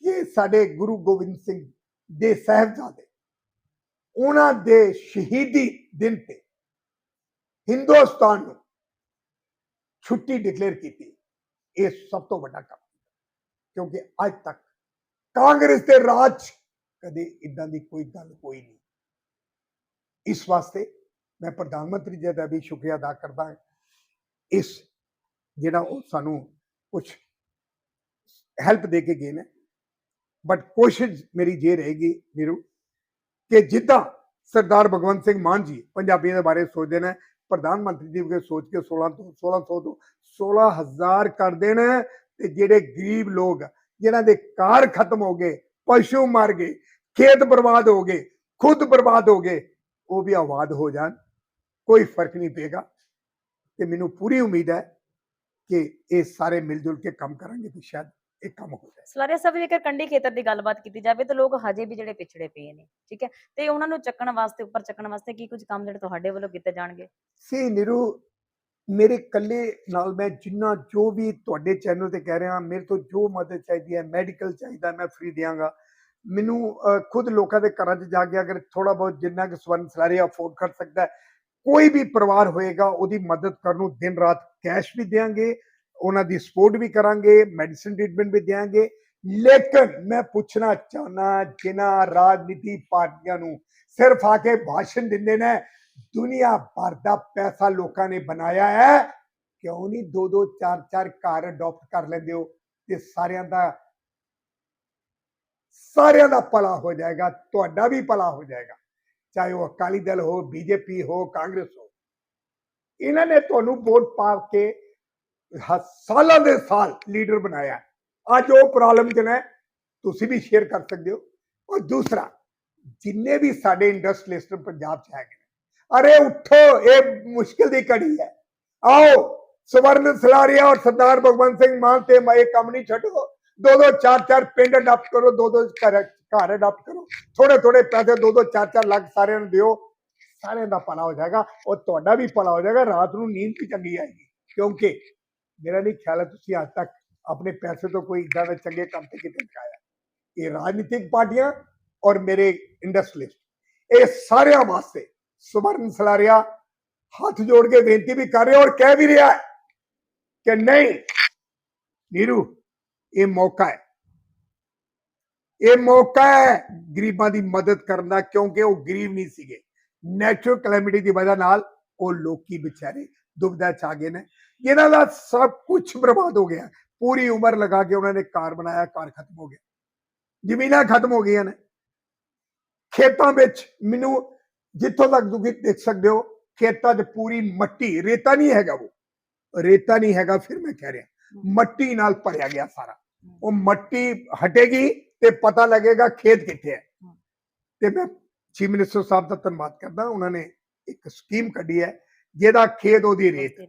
ਕਿ ਸਾਡੇ ਗੁਰੂ ਗੋਬਿੰਦ ਸਿੰਘ ਦੇ ਸਾਹਿਬਜ਼ਾਦੇ ਉਹਨਾਂ ਦੇ ਸ਼ਹੀਦੀ ਦਿਨ ਤੇ ਹਿੰਦੁਸਤਾਨ ਨੂੰ ਛੁੱਟੀ ਡਿਕਲੇਅਰ ਕੀਤੀ। ਇਹ ਸਭ ਤੋਂ ਵੱਡਾ ਕੰਮ ਕਿਉਂਕਿ ਅੱਜ ਤੱਕ ਕਾਂਗਰਸ ਦੇ ਰਾਜ ਕਦੇ ਇਦਾਂ ਦੀ ਕੋਈ ਗੱਲ ਕੋਈ ਨਹੀਂ। ਇਸ ਵਾਸਤੇ ਮੈਂ ਪ੍ਰਧਾਨ ਮੰਤਰੀ ਜੀ ਦਾ ਵੀ ਸ਼ੁਕਰੀਆ ਅਦਾ ਕਰਦਾ ਇਸ ਜਿਹੜਾ ਉਹ ਸਾਨੂੰ ਕੁਝ ਹੈਲਪ ਦੇ ਕੇ ਗਏ ਨੇ। ਬਟ ਕੋਸ਼ਿਸ਼ ਮੇਰੀ ਜੇ ਰਹੇਗੀ ਵੀਰੂ ਕਿ ਜਿੱਦਾਂ ਸਰਦਾਰ ਭਗਵੰਤ ਸਿੰਘ ਮਾਨ ਜੀ ਪੰਜਾਬੀਆਂ ਦੇ ਬਾਰੇ ਸੋਚਦੇ ਨੇ, ਪ੍ਰਧਾਨ ਮੰਤਰੀ ਜੀ ਵੀ ਸੋਚ ਕੇ 16 ਤੋਂ 1600 ਤੋਂ 16000 ਕਰ ਦੇਣਾ ਤੇ ਜਿਹੜੇ ਗਰੀਬ ਲੋਕ ਜਿਨ੍ਹਾਂ ਦੇ ਕਾਰ ਖਤਮ ਹੋ ਗਏ, ਪਸ਼ੂ ਮਰ ਗਏ ਖੇਤ ਬਰਬਾਦ ਹੋ ਗਏ ਖੁਦ ਬਰਬਾਦ ਹੋ ਗਏ ਉਹ ਵੀ ਆਬਾਦ ਹੋ ਜਾਣ ਕੋਈ ਫ਼ਰਕ ਨਹੀਂ ਪਏਗਾ। ਤੇ ਮੈਨੂੰ ਪੂਰੀ ਉਮੀਦ ਹੈ ਕਿ ਇਹ ਸਾਰੇ ਮਿਲ ਜੁਲ ਕੇ ਕੰਮ ਕਰਾਂਗੇ ਤੇ ਸ਼ਾਇਦ ਇਹ ਕੰਮ ਹੋ ਜਾਏ। ਸਲਾਰੀਆ ਸਾਹਿਬ ਜੇਕਰ ਕੰਢੀ ਖੇਤਰ ਦੀ ਗੱਲਬਾਤ ਕੀਤੀ ਜਾਵੇ ਤਾਂ ਲੋਕ ਹਜੇ ਵੀ ਜਿਹੜੇ ਪਿਛੜੇ ਪਏ ਨੇ ਠੀਕ ਹੈ? ਤੇ ਉਹਨਾਂ ਨੂੰ ਚੱਕਣ ਵਾਸਤੇ ਉੱਪਰ ਚੱਕਣ ਵਾਸਤੇ ਕੀ ਕੁਝ ਕੰਮ ਜਿਹੜੇ ਤੁਹਾਡੇ ਵੱਲੋਂ ਕੀਤੇ ਜਾਣਗੇ? ਸੀ ਨਿਰੂ ਮੇਰੇ ਇਕੱਲੇ ਨਾਲ ਮੈਂ ਜਿੰਨਾ ਜੋ ਵੀ ਤੁਹਾਡੇ ਚੈਨਲ ਤੇ ਕਹਿ ਰਿਹਾ ਮੇਰੇ ਤੋਂ ਜੋ ਮਦਦ ਚਾਹੀਦੀ ਹੈ ਮੈਡੀਕਲ ਚਾਹੀਦਾ ਮੈਂ ਫ੍ਰੀ ਦਿਆਂਗਾ। ਮੈਨੂੰ ਖੁਦ ਲੋਕਾਂ ਦੇ ਘਰਾਂ 'ਚ ਜਾ ਕੇ ਅਗਰ ਥੋੜਾ ਬਹੁਤ ਜਿੰਨਾ ਕਿ ਸਵਰਨ ਸਲਾਰੀ ਅਫੋਰਡ ਕਰ ਸਕਦਾ ਕੋਈ ਵੀ ਪਰਿਵਾਰ ਹੋਏਗਾ, ਉਹਦੀ ਮਦਦ ਕਰਨ ਨੂੰ ਦਿਨ ਰਾਤ ਕੈਸ਼ ਵੀ ਦੇਾਂਗੇ ਉਹਨਾਂ ਦੀ ਸਪੋਰਟ ਵੀ ਕਰਾਂਗੇ, ਮੈਡੀਸਿਨ ਟ੍ਰੀਟਮੈਂਟ ਵੀ ਦੇਾਂਗੇ ਲੇਕਿਨ ਮੈਂ ਪੁੱਛਣਾ ਚਾਹਨਾ ਜਿਨ੍ਹਾਂ ਰਾਜਨੀਤੀ ਪਾਰਟੀਆਂ ਨੂੰ ਸਿਰਫ ਆ ਕੇ ਭਾਸ਼ਣ ਦਿੰਦੇ ਨੇ, ਦੁਨੀਆ ਭਰ ਦਾ ਪੈਸਾ ਲੋਕਾਂ ਨੇ ਬਣਾਇਆ ਹੈ, ਕਿਉਂ ਨਹੀਂ ਦੋ ਦੋ ਚਾਰ ਚਾਰ ਘਰ ਅਡਾਪਟ ਕਰ ਲੈਂਦੇ ਹੋ? ਤੇ ਸਾਰਿਆਂ ਦਾ ਸਾਰਿਆਂ ਦਾ ਭਲਾ ਹੋ ਜਾਏਗਾ, ਤੁਹਾਡਾ ਵੀ ਭਲਾ ਹੋ ਜਾਏਗਾ। ਚਾਹੇ ਉਹ ਅਕਾਲੀ ਦਲ ਹੋ, ਬੀਜੇਪੀ ਹੋ, ਕਾਂਗਰਸ ਹੋ। ਇਹਨਾਂ ਨੇ ਤੁਹਾਨੂੰ ਵੋਟ ਪਾ ਕੇ ਸਾਲਾਂ ਦੇ ਸਾਲ ਲੀਡਰ ਬਣਾਇਆ। ਅੱਜ ਉਹ ਪ੍ਰੋਬਲਮ ਚ ਤੁਸੀਂ ਵੀ ਸ਼ੇਅਰ ਕਰ ਸਕਦੇ ਹੋ। ਔਰ ਦੂਸਰਾ, ਜਿੰਨੇ ਵੀ ਸਾਡੇ ਇੰਡਸਟਰੀਲਿਸਟ ਪੰਜਾਬ ਚ ਹੈਗੇ ਅਰੇ ਉੱਠੋ, ਇਹ ਮੁਸ਼ਕਿਲ ਦੀ ਘੜੀ ਹੈ। ਆਓ, ਸਵਰਨ ਸਲਾਰੀਆ ਔਰ ਸਰਦਾਰ ਭਗਵੰਤ ਸਿੰਘ ਮਾਨ ਤੇ ਮੈਂ ਕੰਮ ਨਹੀਂ ਛੱਡੋ। ਦੋ ਦੋ ਚਾਰ ਚਾਰ ਪਿੰਡ ਅਡਾਪਟ ਕਰੋ ਦੋ ਦੋ ਘਰ ਘਰ ਅਡਾਪਟ ਕਰੋ ਥੋੜੇ ਥੋੜੇ ਪੈਸੇ ਦੋ ਦੋ ਚਾਰ ਚਾਰ ਲੱਖ ਸਾਰਿਆਂ ਨੂੰ ਦਿਓ ਸਾਰਿਆਂ ਦਾ ਭਲਾ ਹੋ ਜਾਏਗਾ ਔਰ ਤੁਹਾਡਾ ਵੀ ਭਲਾ ਹੋ ਜਾਏਗਾ ਰਾਤ ਨੂੰ ਨੀਂਦ ਵੀ ਚੰਗੀ ਆਏਗੀ ਕਿਉਂਕਿ ਮੇਰਾ ਨਹੀਂ ਖਿਆਲ ਹੈ ਤੁਸੀਂ ਅੱਜ ਤੱਕ ਆਪਣੇ ਪੈਸੇ ਤੋਂ ਕੋਈ ਇਦਾਂ ਦੇ ਚੰਗੇ ਕੰਮ ਤੇ ਕਿਤੇ ਲਗਾਇਆ ਇਹ ਰਾਜਨੀਤਿਕ ਪਾਰਟੀਆਂ ਔਰ ਮੇਰੇ ਇੰਡਸਟਰੀਲਿਸਟ ਇਹ ਸਾਰਿਆਂ ਵਾਸਤੇ ਸਵਰਨ ਸਲਾਰੀਆ ਹੱਥ ਜੋੜ ਕੇ ਬੇਨਤੀ ਵੀ ਕਰ ਰਿਹਾ ਔਰ ਕਹਿ ਵੀ ਰਿਹਾ ਹੈ ਕਿ ਨਹੀਂ ਨੀਰੂ ਇਹ ਮੌਕਾ ਹੈ। ਇਹ ਮੌਕਾ ਹੈ ਗਰੀਬਾਂ ਦੀ ਮਦਦ ਕਰਨ ਦਾ ਕਿਉਂਕਿ ਉਹ ਗਰੀਬ ਨਹੀਂ ਸੀਗੇ। ਨੈਚੁਰਲ ਕਲੈਮਿਟੀ ਦੀ ਵਜ੍ਹਾ ਨਾਲ ਉਹ ਲੋਕੀ ਵਿਚਾਰੇ ਦੁਬਦਾ ਚ ਆ ਗਏ ਨੇ। ਇਹਨਾਂ ਦਾ ਸਭ ਕੁਝ ਬਰਬਾਦ ਹੋ ਗਿਆ। ਪੂਰੀ ਉਮਰ ਲਗਾ ਕੇ ਉਹਨਾਂ ਨੇ ਕਾਰ ਬਣਾਇਆ ਕਾਰ ਖਤਮ ਹੋ ਗਿਆ। ਜ਼ਮੀਨਾਂ ਖਤਮ ਹੋ ਗਈਆਂ ਨੇ। ਖੇਤਾਂ ਵਿੱਚ ਮੈਨੂੰ ਜਿੱਥੋਂ ਤੱਕ ਤੁਸੀਂ ਦੇਖ ਸਕਦੇ ਹੋ ਖੇਤਾਂ 'ਚ ਪੂਰੀ ਮੱਟੀ ਰੇਤਾ ਨਹੀਂ ਹੈਗਾ ਉਹ। ਰੇਤਾ ਨਹੀਂ ਹੈਗਾ ਫਿਰ ਮੈਂ ਕਹਿ ਰਿਹਾ ਮੱਟੀ ਨਾਲ ਭਰਿਆ ਗਿਆ ਸਾਰਾ। ਉਹ ਮੱਟੀ ਹਟੇਗੀ ਤੇ ਪਤਾ ਲੱਗੇਗਾ ਖੇਤ ਕਿੱਥੇ ਹੈ। ਤੇ ਮੈਂ ਚੀਫ ਮਿਨਿਸਟਰ ਸਾਹਿਬ ਦਾ ਧੰਨਵਾਦ ਕਰਦਾ ਉਹਨਾਂ ਨੇ ਇੱਕ ਸਕੀਮ ਕੱਢੀ ਹੈ ਜਿਹਦਾ ਖੇਤ ਉਹਦੀ ਰੇਤ ਤੇ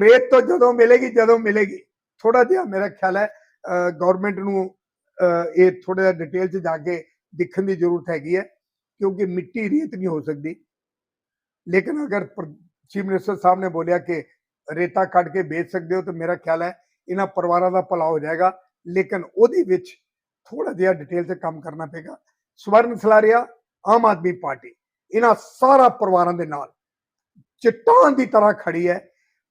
ਰੇਤ। ਤੋ ਜਦੋਂ ਮਿਲੇਗੀ ਜਦੋਂ ਮਿਲੇਗੀ। ਥੋੜਾ ਜਿਹਾ ਮੇਰਾ ਖਿਆਲ ਹੈ ਗਵਰਨਮੈਂਟ ਨੂੰ ਇਹ ਥੋੜਾ ਜਿਹਾ ਡਿਟੇਲ 'ਚ ਜਾ ਕੇ ਦੇਖਣ ਦੀ ਜ਼ਰੂਰਤ ਹੈਗੀ ਹੈ ਕਿਉਂਕਿ ਮਿੱਟੀ ਰੇਤ ਨਹੀਂ ਹੋ ਸਕਦੀ। ਲੇਕਿਨ ਅਗਰ ਚੀਫ ਮਿਨਿਸਟਰ ਸਾਹਿਬ ਨੇ ਬੋਲਿਆ ਕਿ ਰੇਤਾ ਕੱਢ ਕੇ ਵੇਚ ਸਕਦੇ ਹੋ ਤਾਂ ਮੇਰਾ ਖਿਆਲ ਹੈ ਇਹਨਾਂ ਪਰਿਵਾਰਾਂ ਦਾ ਭਲਾ ਹੋ ਜਾਏਗਾ। ਲੇਕਿਨ ਉਹਦੇ ਵਿੱਚ ਥੋੜਾ ਜਿਹਾ ਡਿਟੇਲ 'ਚ ਕੰਮ ਕਰਨਾ ਪਏਗਾ। ਸਵਰਨ ਸਲਾਰੀਆ, ਆਮ ਆਦਮੀ ਪਾਰਟੀ, ਇਹਨਾਂ ਸਾਰਾ ਪਰਿਵਾਰਾਂ ਦੇ ਨਾਲ ਚਟਾਨ ਦੀ ਤਰ੍ਹਾਂ ਖੜੀ ਹੈ।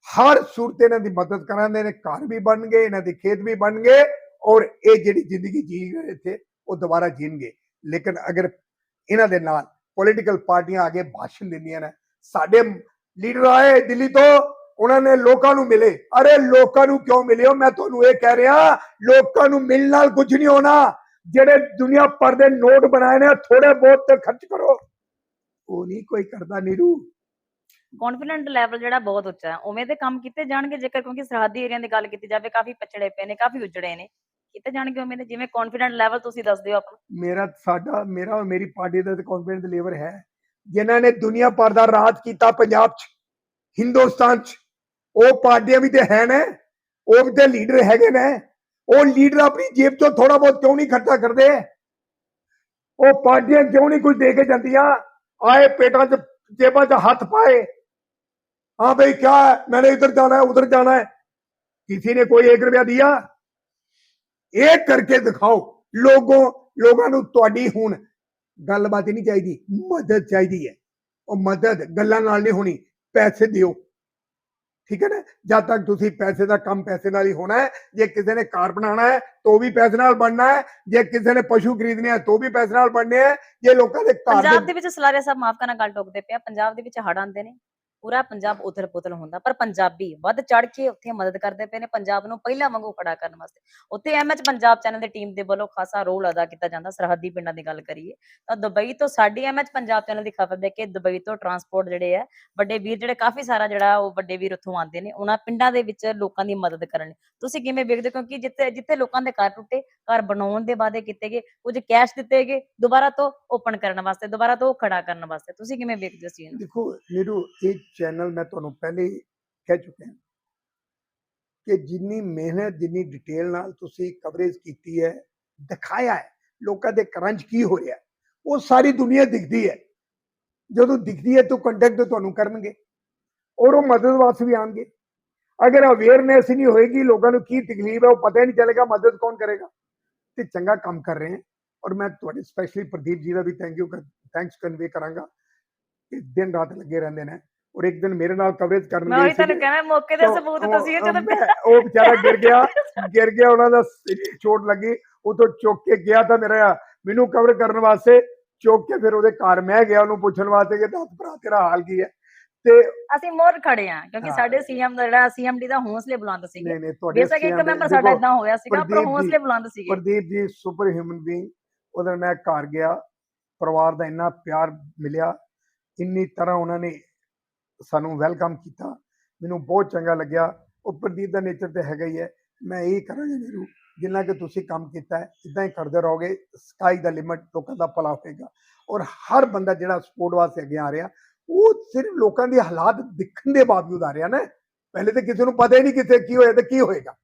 ਹਰ ਸੂਰਤ ਇਹਨਾਂ ਦੀ ਮਦਦ ਕਰਾਂਦੇ ਨੇ, ਘਰ ਵੀ ਬਣ ਗਏ, ਇਹਨਾਂ ਦੇ ਖੇਤ ਵੀ ਬਣ ਗਏ ਔਰ ਇਹ ਜਿਹੜੀ ਜ਼ਿੰਦਗੀ ਜੀ ਰਹੇ ਥੇ ਉਹ ਦੁਬਾਰਾ ਜੀਣਗੇ। ਲੇਕਿਨ ਅਗਰ ਇਹਨਾਂ ਦੇ ਨਾਲ ਪੋਲੀਟੀਕਲ ਪਾਰਟੀਆਂ ਆਗੇ ਭਾਸ਼ਣ ਦਿੰਦੀਆਂ ਨੇ, ਸਾਡੇ ਲੀਡਰ ਆਏ ਦਿੱਲੀ ਤੋਂ ਉਹਨਾਂ ਨੇ ਲੋਕਾਂ ਨੂੰ ਮਿਲੇ। ਅਰੇ ਲੋਕਾਂ ਨੂੰ ਕਿਉਂ ਮਿਲੇ ਹੋ? ਮੈਂ ਤੁਹਾਨੂੰ ਇਹ ਕਹਿ ਰਿਹਾ ਲੋਕਾਂ ਨੂੰ ਮਿਲਣ ਨਾਲ ਕੁਝ ਨਹੀਂ ਹੋਣਾ। ਜਿਹੜੇ ਦੁਨੀਆ ਭਰ ਦੇ ਨੋਟ ਬਣਾਏ ਨੇ ਥੋੜੇ ਬਹੁਤ ਤੇ ਖਰਚ ਕਰੋ। ਉਹ ਨਹੀਂ ਕੋਈ ਕਰਦਾ ਨੀਰੂ। ਕੌਨਫੀਡੈਂਟ ਲੈਵਲ ਜਿਹੜਾ ਬਹੁਤ ਉੱਚਾ ਹੈ। ਉਵੇਂ ਦੇ ਕੰਮ ਕੀਤੇ ਜਾਣਗੇ ਜੇਕਰ ਕਿਉਂਕਿ ਸਰਹੱਦੀ ਏਰੀਆ ਦੀ ਗੱਲ ਕੀਤੀ ਜਾਵੇ ਕਾਫੀ ਪਛੜੇ ਪਏ ਨੇ ਕਾਫੀ ਉਜੜੇ ਨੇ। ਕੀਤੇ ਜਾਣਗੇ ਉਵੇਂ ਦੇ ਜਿਵੇਂ ਕੌਨਫੀਡੈਂਟ ਲੈਵਲ ਤੁਸੀਂ ਦੱਸਦੇ ਹੋ ਆਪਣਾ ਮੇਰਾ ਸਾਡਾ ਮੇਰਾ ਔਰ ਮੇਰੀ ਪਾਰਟੀ ਦਾ ਕੌਨਫੀਡੈਂਸ ਲੈਵਲ ਹੈ। ਜਿਨ੍ਹਾਂ ਨੇ ਦੁਨੀਆ ਭਰ ਦਾ ਰਾਜ ਕੀਤਾ ਪੰਜਾਬ 'ਚ ਹਿੰਦੁਸਤਾਨ 'ਚ ਉਹ ਪਾਰਟੀਆਂ ਵੀ ਤੇ ਹੈ ਨੇ ਉਹ ਵੀ ਤੇ ਲੀਡਰ ਹੈਗੇ ਨੇ ਉਹ ਲੀਡਰ ਆਪਣੀ ਜੇਬ 'ਚੋਂ ਥੋੜਾ ਬਹੁਤ ਕਿਉਂ ਨਹੀਂ ਖਰਚਾ ਕਰਦੇ ਉਹ ਪਾਰਟੀਆਂ ਕਿਉਂ ਨਹੀਂ ਕੁਝ ਦੇ ਕੇ ਜਾਂਦੀਆਂ ਆਏ ਪੇਟਾਂ 'ਚ ਜੇਬਾਂ 'ਚ ਹੱਥ ਪਾਏ हाँ भाई क्या है मैंने इधर जाना है उधर जाना है किसी ने कोई एक रुपया दिया ਇਹ ਕਰਕੇ ਦਿਖਾਓ ਲੋਗੋ ਲੋਕਾਂ ਨੂੰ ਤੁਹਾਡੀ ਹੁਣ ਗੱਲਬਾਤ ਹੀ ਨਹੀਂ ਚਾਹੀਦੀ ਮਦਦ ਚਾਹੀਦੀ ਹੈ ਉਹ ਮਦਦ ਗੱਲਾਂ ਨਾਲ ਨਹੀਂ ਹੋਣੀ ਪੈਸੇ ਦਿਓ ਠੀਕ ਹੈ ਨਾ? ਜਦ ਤੱਕ ਤੁਸੀਂ ਪੈਸੇ ਦਾ ਕੰਮ ਪੈਸੇ ਨਾਲ ਹੀ ਹੋਣਾ ਹੈ ਜੇ ਕਿਸੇ ਨੇ ਕਾਰ ਬਣਾਉਣਾ ਹੈ ਤਾਂ ਵੀ ਪੈਸੇ ਨਾਲ ਬਣਨਾ ਹੈ ਜੇ ਕਿਸੇ ਨੇ ਪਸ਼ੂ ਖਰੀਦਣੇ ਹੈ ਤਾਂ ਵੀ ਪੈਸੇ ਨਾਲ ਬਣਨੇ ਹੈ ਜੇ ਲੋਕਾਂ ਦੇ ਘਰ ਪੰਜਾਬ ਦੇ ਦੇ ਵਿੱਚ ਸਲਾਰੀਆ ਸਾਹਿਬ ਮਾਫ ਕਰਨਾ ਗੱਲ ਟੋਕਦੇ ਪਿਆ ਪੰਜਾਬ ਦੇ ਵਿੱਚ ਹੜ ਆਉਂਦੇ ਨੇ। ਪੂਰਾ ਪੰਜਾਬ ਉਥਲ ਪੁਥਲ ਹੁੰਦਾ, ਪਰ ਪੰਜਾਬੀ ਵੱਧ ਚੜ ਕੇ ਉੱਥੇ ਮਦਦ ਕਰਦੇ ਪਏ ਨੇ, ਪੰਜਾਬ ਨੂੰ ਪਹਿਲਾਂ ਵਾਂਗੂ ਖੜਾ ਕਰਨ ਵਾਸਤੇ। ਉੱਥੇ ਐਮਐਚ ਪੰਜਾਬ ਚੈਨਲ ਦੀ ਟੀਮ ਦੇ ਵੱਲੋਂ ਖਾਸਾ ਰੋਲ ਅਦਾ ਕੀਤਾ ਜਾਂਦਾ, ਸਰਹੱਦੀ ਪਿੰਡਾਂ ਦੀ ਗੱਲ ਕਰੀਏ, ਤਾਂ ਦੁਬਈ ਤੋਂ ਸਾਡੀ ਐਮਐਚ ਪੰਜਾਬ ਚੈਨਲ ਦੀ ਖਬਰ ਦੇ ਕੇ ਦੁਬਈ ਤੋਂ ਟਰਾਂਸਪੋਰਟ ਜਿਹੜੇ ਆ, ਵੱਡੇ ਵੀਰ ਜਿਹੜੇ ਕਾਫੀ ਸਾਰਾ ਜਿਹੜਾ ਉਹ ਵੱਡੇ ਵੀਰ ਉੱਥੋਂ ਆਉਂਦੇ ਨੇ, ਉਹਨਾਂ ਪਿੰਡਾਂ ਦੇ ਵਿੱਚ ਲੋਕਾਂ ਦੀ ਮਦਦ ਕਰਨ ਲਈ। ਤੁਸੀਂ ਕਿਵੇਂ ਵੇਖਦੇ ਹੋ ਕਿਉਂਕਿ ਜਿੱਥੇ ਜਿੱਥੇ ਲੋਕਾਂ ਦੇ ਘਰ ਟੁੱਟੇ, ਘਰ ਬਣਾਉਣ ਦੇ ਵਾਅਦੇ ਕੀਤੇ ਗਏ, ਕੁਝ ਕੈਸ਼ ਦਿੱਤੇ ਗਏ, ਦੁਬਾਰਾ ਤੋਂ ਓਪਨ ਕਰਨ ਵਾਸਤੇ, ਦੁਬਾਰਾ ਤੋਂ ਖੜਾ ਕਰਨ ਵਾਸਤੇ। ਤੁਸੀਂ ਕਿਵੇਂ ਵੇਖਦੇ ਹੋ ਸੀ ਦੇਖੋ ਨੀਰੂ ਇਹ ਚੈਨਲ ਮੈਂ ਤੁਹਾਨੂੰ ਪਹਿਲੇ ਹੀ ਕਹਿ ਚੁੱਕਿਆ ਕਿ ਜਿੰਨੀ ਮਿਹਨਤ, ਜਿੰਨੀ ਡਿਟੇਲ ਨਾਲ ਤੁਸੀਂ ਕਵਰੇਜ ਕੀਤੀ ਹੈ, ਦਿਖਾਇਆ ਹੈ, ਲੋਕਾਂ ਦੇ ਘਰਾਂ 'ਚ ਕੀ ਹੋ ਰਿਹਾ ਉਹ ਸਾਰੀ ਦੁਨੀਆ ਦਿਖਦੀ ਹੈ। ਜਦੋਂ ਦਿਖਦੀ ਹੈ ਤਾਂ ਕੰਟੈਕਟ ਤੁਹਾਨੂੰ ਕਰਨਗੇ ਔਰ ਉਹ ਮਦਦ ਵਾਸਤੇ ਵੀ ਆਣਗੇ ਅਗਰ ਅਵੇਅਰਨੈਸ ਹੀ ਨਹੀਂ ਹੋਏਗੀ, ਲੋਕਾਂ ਨੂੰ ਕੀ ਤਕਲੀਫ ਹੈ, ਉਹ ਪਤਾ ਹੀ ਨਹੀਂ ਚੱਲੇਗਾ ਮਦਦ ਕੌਣ ਕਰੇਗਾ। ਤੇ ਚੰਗਾ ਕੰਮ ਕਰ ਰਹੇ ਹੈ ਔਰ ਮੈਂ ਤੁਹਾਡੇ ਸਪੈਸ਼ਲੀ ਪ੍ਰਦੀਪ ਜੀ ਦਾ ਵੀ ਥੈਂਕ ਯੂ ਥੈਂਕਸ ਕਨਵੇ ਕਰਾਂਗਾ ਕਿ ਦਿਨ ਰਾਤ ਲੱਗੇ ਰਹਿੰਦੇ ਨੇ। ਔਰ ਇੱਕ ਦਿਨ ਮੇਰੇ ਨਾਲ ਕਵਰੇਜ ਕਰਨ ਮੈਂ ਗਏ ਉਹੀ ਤੁਹਾਨੂੰ ਸੀਗੇ। ਕਹਿਣਾ ਮੌਕੇ ਦੇ ਸਬੂਤ ਤੁਸੀਂ ਜਦੋਂ ਮੈਂ- ਉਹ ਵਿਚਾਰਾ ਗਿਰ ਗਿਆ ਗਿਰ ਗਿਆ ਉਹਨਾਂ ਦਾ ਚੋਟ ਲੱਗੀ ਉਹ ਤੋਂ ਚੁੱਕ ਕੇ ਗਿਆ ਤਾਂ ਮੇਰਾ ਮੈਨੂੰ ਕਵਰ ਕਰਨ ਵਾਸਤੇ ਚੁੱਕ ਕੇ ਫਿਰ ਉਹਦੇ ਘਰ ਮੈਂ ਗਿਆ ਉਹਨੂੰ ਪੁੱਛਣ ਵਾਸਤੇ ਕਿ ਦੱਸ ਭਰਾ ਤੇਰਾ ਹਾਲ ਕੀ ਹੈ ਤੇ ਅਸੀਂ ਮੋਰ ਖੜੇ ਆ ਕਿਉਂਕਿ। ਸਾਡੇ ਸੀਐਮ ਦਾ ਜਿਹੜਾ ਸੀਐਮਡੀ ਦਾ ਹੌਸਲੇ ਬੁਲੰਦ ਸੀਗੇ ਨਹੀਂ ਨਹੀਂ ਤੁਹਾਡੇ ਬੇਸ਼ੱਕ ਇੱਕ ਮੈਂਬਰ ਸਾਡਾ ਇਦਾਂ ਹੋਇਆ ਸੀਗਾ ਪਰ ਹੌਸਲੇ ਬੁਲੰਦ ਸੀਗੇ Pradeep ji super human being ਉਹਦੇ ਨਾਲ ਮੈਂ ਘਰ ਗਿਆ ਪਰਿਵਾਰ ਦਾ ਇੰਨਾ ਪਿਆਰ ਮਿਲਿਆ ਇੰਨੀ ਤਰ੍ਹਾਂ ਉਹਨਾਂ ਨੇ ਸਾਨੂੰ ਵੈਲਕਮ ਕੀਤਾ। ਮੈਨੂੰ ਬਹੁਤ ਚੰਗਾ ਲੱਗਿਆ। ਉਹ ਪ੍ਰਦੀਪ ਦਾ ਨੇਚਰ ਤੇ ਹੈਗਾ ਹੀ ਹੈ। ਮੈਂ ਇਹ ਕਰਾਂਗਾ ਜਰੂਰ ਜਿੰਨਾ ਕਿ ਤੁਸੀਂ ਕੰਮ ਕੀਤਾ ਇਦਾਂ ਹੀ ਕਰਦੇ ਰਹੋਗੇ। ਸਕਾਈ ਦਾ ਲਿਮਟ ਲੋਕਾਂ ਦਾ ਭਲਾ ਹੋਏਗਾ। ਔਰ ਹਰ ਬੰਦਾ ਜਿਹੜਾ ਸਪੋਰਟ ਵਾਸਤੇ ਅੱਗੇ ਆ ਰਿਹਾ ਉਹ ਸਿਰਫ ਲੋਕਾਂ ਦੇ ਹਾਲਾਤ ਦਿਖਣ ਦੇ ਬਾਵਜੂਦ ਆ ਰਿਹਾ ਨਾ। ਪਹਿਲੇ ਤਾਂ ਕਿਸੇ ਨੂੰ ਪਤਾ ਹੀ ਨਹੀਂ ਕਿਤੇ ਕੀ ਹੋਇਆ ਤੇ ਕੀ ਹੋਏਗਾ।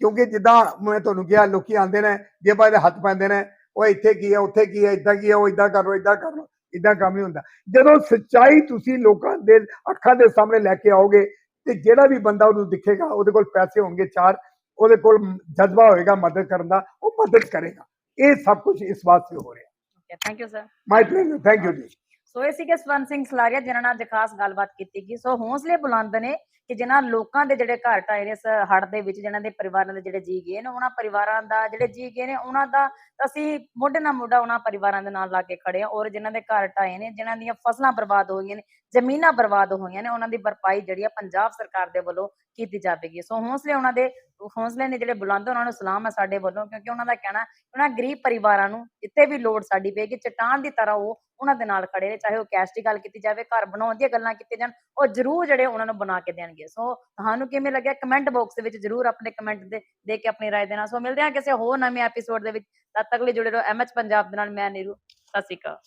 ਕਿਉਂਕਿ ਜਿੱਦਾਂ ਮੈਂ ਤੁਹਾਨੂੰ ਕਿਹਾ ਲੋਕੀ ਆਉਂਦੇ ਨੇ ਜੇਬਾਂ ਦੇ ਹੱਥ ਪੈਂਦੇ ਨੇ ਉਹ ਇੱਥੇ ਕੀ ਹੈ ਉੱਥੇ ਕੀ ਹੈ ਇਦਾਂ ਕੀ ਹੈ ਉਹ ਇਦਾਂ ਕਰ ਲੋ ਇਦਾਂ ਕਰ ਲੋ ਇਦਾਂ ਕੰਮ ਹੀ ਹੁੰਦਾ। ਜਦੋਂ ਸੱਚਾਈ ਤੁਸੀਂ ਲੋਕਾਂ ਦੇ ਅੱਖਾਂ ਦੇ ਸਾਹਮਣੇ ਲੈ ਕੇ ਆਓਗੇ ਤੇ ਜਿਹੜਾ ਵੀ ਬੰਦਾ ਉਹਨੂੰ ਦਿਖੇਗਾ ਉਹਦੇ ਕੋਲ ਪੈਸੇ ਹੋਣਗੇ ਚਾਰ ਉਹਦੇ ਕੋਲ ਜਜ਼ਬਾ ਹੋਏਗਾ ਮਦਦ ਕਰਨ ਦਾ ਉਹ ਮਦਦ ਕਰੇਗਾ। ਇਹ ਸਭ ਕੁਝ ਇਸ ਵਾਸਤੇ ਹੋ ਰਿਹਾ। Okay thank you sir my pleasure thank you ਜੀ ਸੋ ਇਹ ਸੀਗੇ ਸਵਰਨ ਸਿੰਘ ਸਲਾਰੀਆ ਜਿਨ੍ਹਾਂ ਨਾਲ ਅੱਜ ਖਾਸ ਗੱਲਬਾਤ ਕੀਤੀ ਗਈ। ਸੋ ਹੌਸਲੇ ਬੁਲੰਦ ਨੇ ਕਿ ਜਿਨ੍ਹਾਂ ਲੋਕਾਂ ਦੇ ਜਿਹੜੇ ਘਰ ਢਾਏ ਨੇ ਇਸ ਹੜ ਦੇ ਵਿੱਚ, ਜਿਨ੍ਹਾਂ ਦੇ ਪਰਿਵਾਰਾਂ ਦੇ ਜਿਹੜੇ ਜੀ ਗਏ ਨੇ, ਉਹਨਾਂ ਪਰਿਵਾਰਾਂ ਦਾ ਜਿਹੜੇ ਜੀ ਗਏ ਨੇ, ਉਹਨਾਂ ਦਾ ਅਸੀਂ ਮੋਢੇ ਨਾਲ ਮੋਢਾ ਉਹਨਾਂ ਪਰਿਵਾਰਾਂ ਦੇ ਨਾਲ ਲਾ ਕੇ ਖੜੇ ਆ ਔਰ ਜਿਨ੍ਹਾਂ ਦੇ ਘਰ ਢਾਏ ਨੇ, ਜਿਨ੍ਹਾਂ ਦੀਆਂ ਫਸਲਾਂ ਬਰਬਾਦ ਹੋ ਗਈਆਂ ਨੇ ਜ਼ਮੀਨਾਂ ਬਰਬਾਦ ਹੋਈਆਂ ਨੇ ਉਹਨਾਂ ਦੀ ਭਰਪਾਈ ਜਿਹੜੀ ਆ ਪੰਜਾਬ ਸਰਕਾਰ ਦੇ ਵੱਲੋਂ ਕੀਤੀ ਜਾਵੇਗੀ ਸੋ ਹੌਸਲੇ ਉਹਨਾਂ ਦੇ ਹੌਸਲੇ ਨੇ ਜਿਹੜੇ ਬੁਲੰਦ ਉਹਨਾਂ ਨੂੰ ਸਲਾਮ ਹੈ ਸਾਡੇ ਵੱਲੋਂ ਕਿਉਂਕਿ ਉਹਨਾਂ ਦਾ ਕਹਿਣਾ ਉਹਨਾਂ ਗਰੀਬ ਪਰਿਵਾਰਾਂ ਨੂੰ ਜਿੱਥੇ ਵੀ ਲੋੜ ਸਾਡੀ ਪਏਗੀ ਚਟਾਨ ਦੀ ਤਰ੍ਹਾਂ ਉਹ ਉਹਨਾਂ ਦੇ ਨਾਲ ਖੜੇ ਨੇ ਚਾਹੇ ਉਹ ਕੈਸ਼ ਦੀ ਗੱਲ ਕੀਤੀ ਜਾਵੇ ਘਰ ਬਣਾਉਣ ਦੀਆਂ ਗੱਲਾਂ ਕੀਤੀਆਂ ਜਾਣ ਉਹ ਜ਼ਰੂਰ ਜਿਹੜੇ ਉਹਨਾਂ ਨੂੰ ਬਣਾ ਕੇ ਦੇਣਗੇ ਸੋ ਤੁਹਾਨੂੰ ਕਿਵੇਂ ਲੱਗਿਆ ਕਮੈਂਟ ਬਾਕਸ ਦੇ ਵਿੱਚ ਜ਼ਰੂਰ ਆਪਣੇ ਕਮੈਂਟ ਦੇ ਦੇ ਕੇ ਆਪਣੀ رائے ਦੇਣਾ ਸੋ ਮਿਲਦੇ ਹਾਂ ਕਿਸੇ ਹੋਰ ਨਵੇਂ ਐਪੀਸੋਡ ਦੇ ਵਿੱਚ ਤਦ ਤੱਕ ਲਈ ਜੁੜੇ ਰਹੋ ਐਮਐਚ ਪੰਜਾਬ ਦੇ ਨਾਲ ਮੈਂ ਨੀਰੂ ਸਤਿ ਸ਼੍ਰੀ ਅਕਾਲ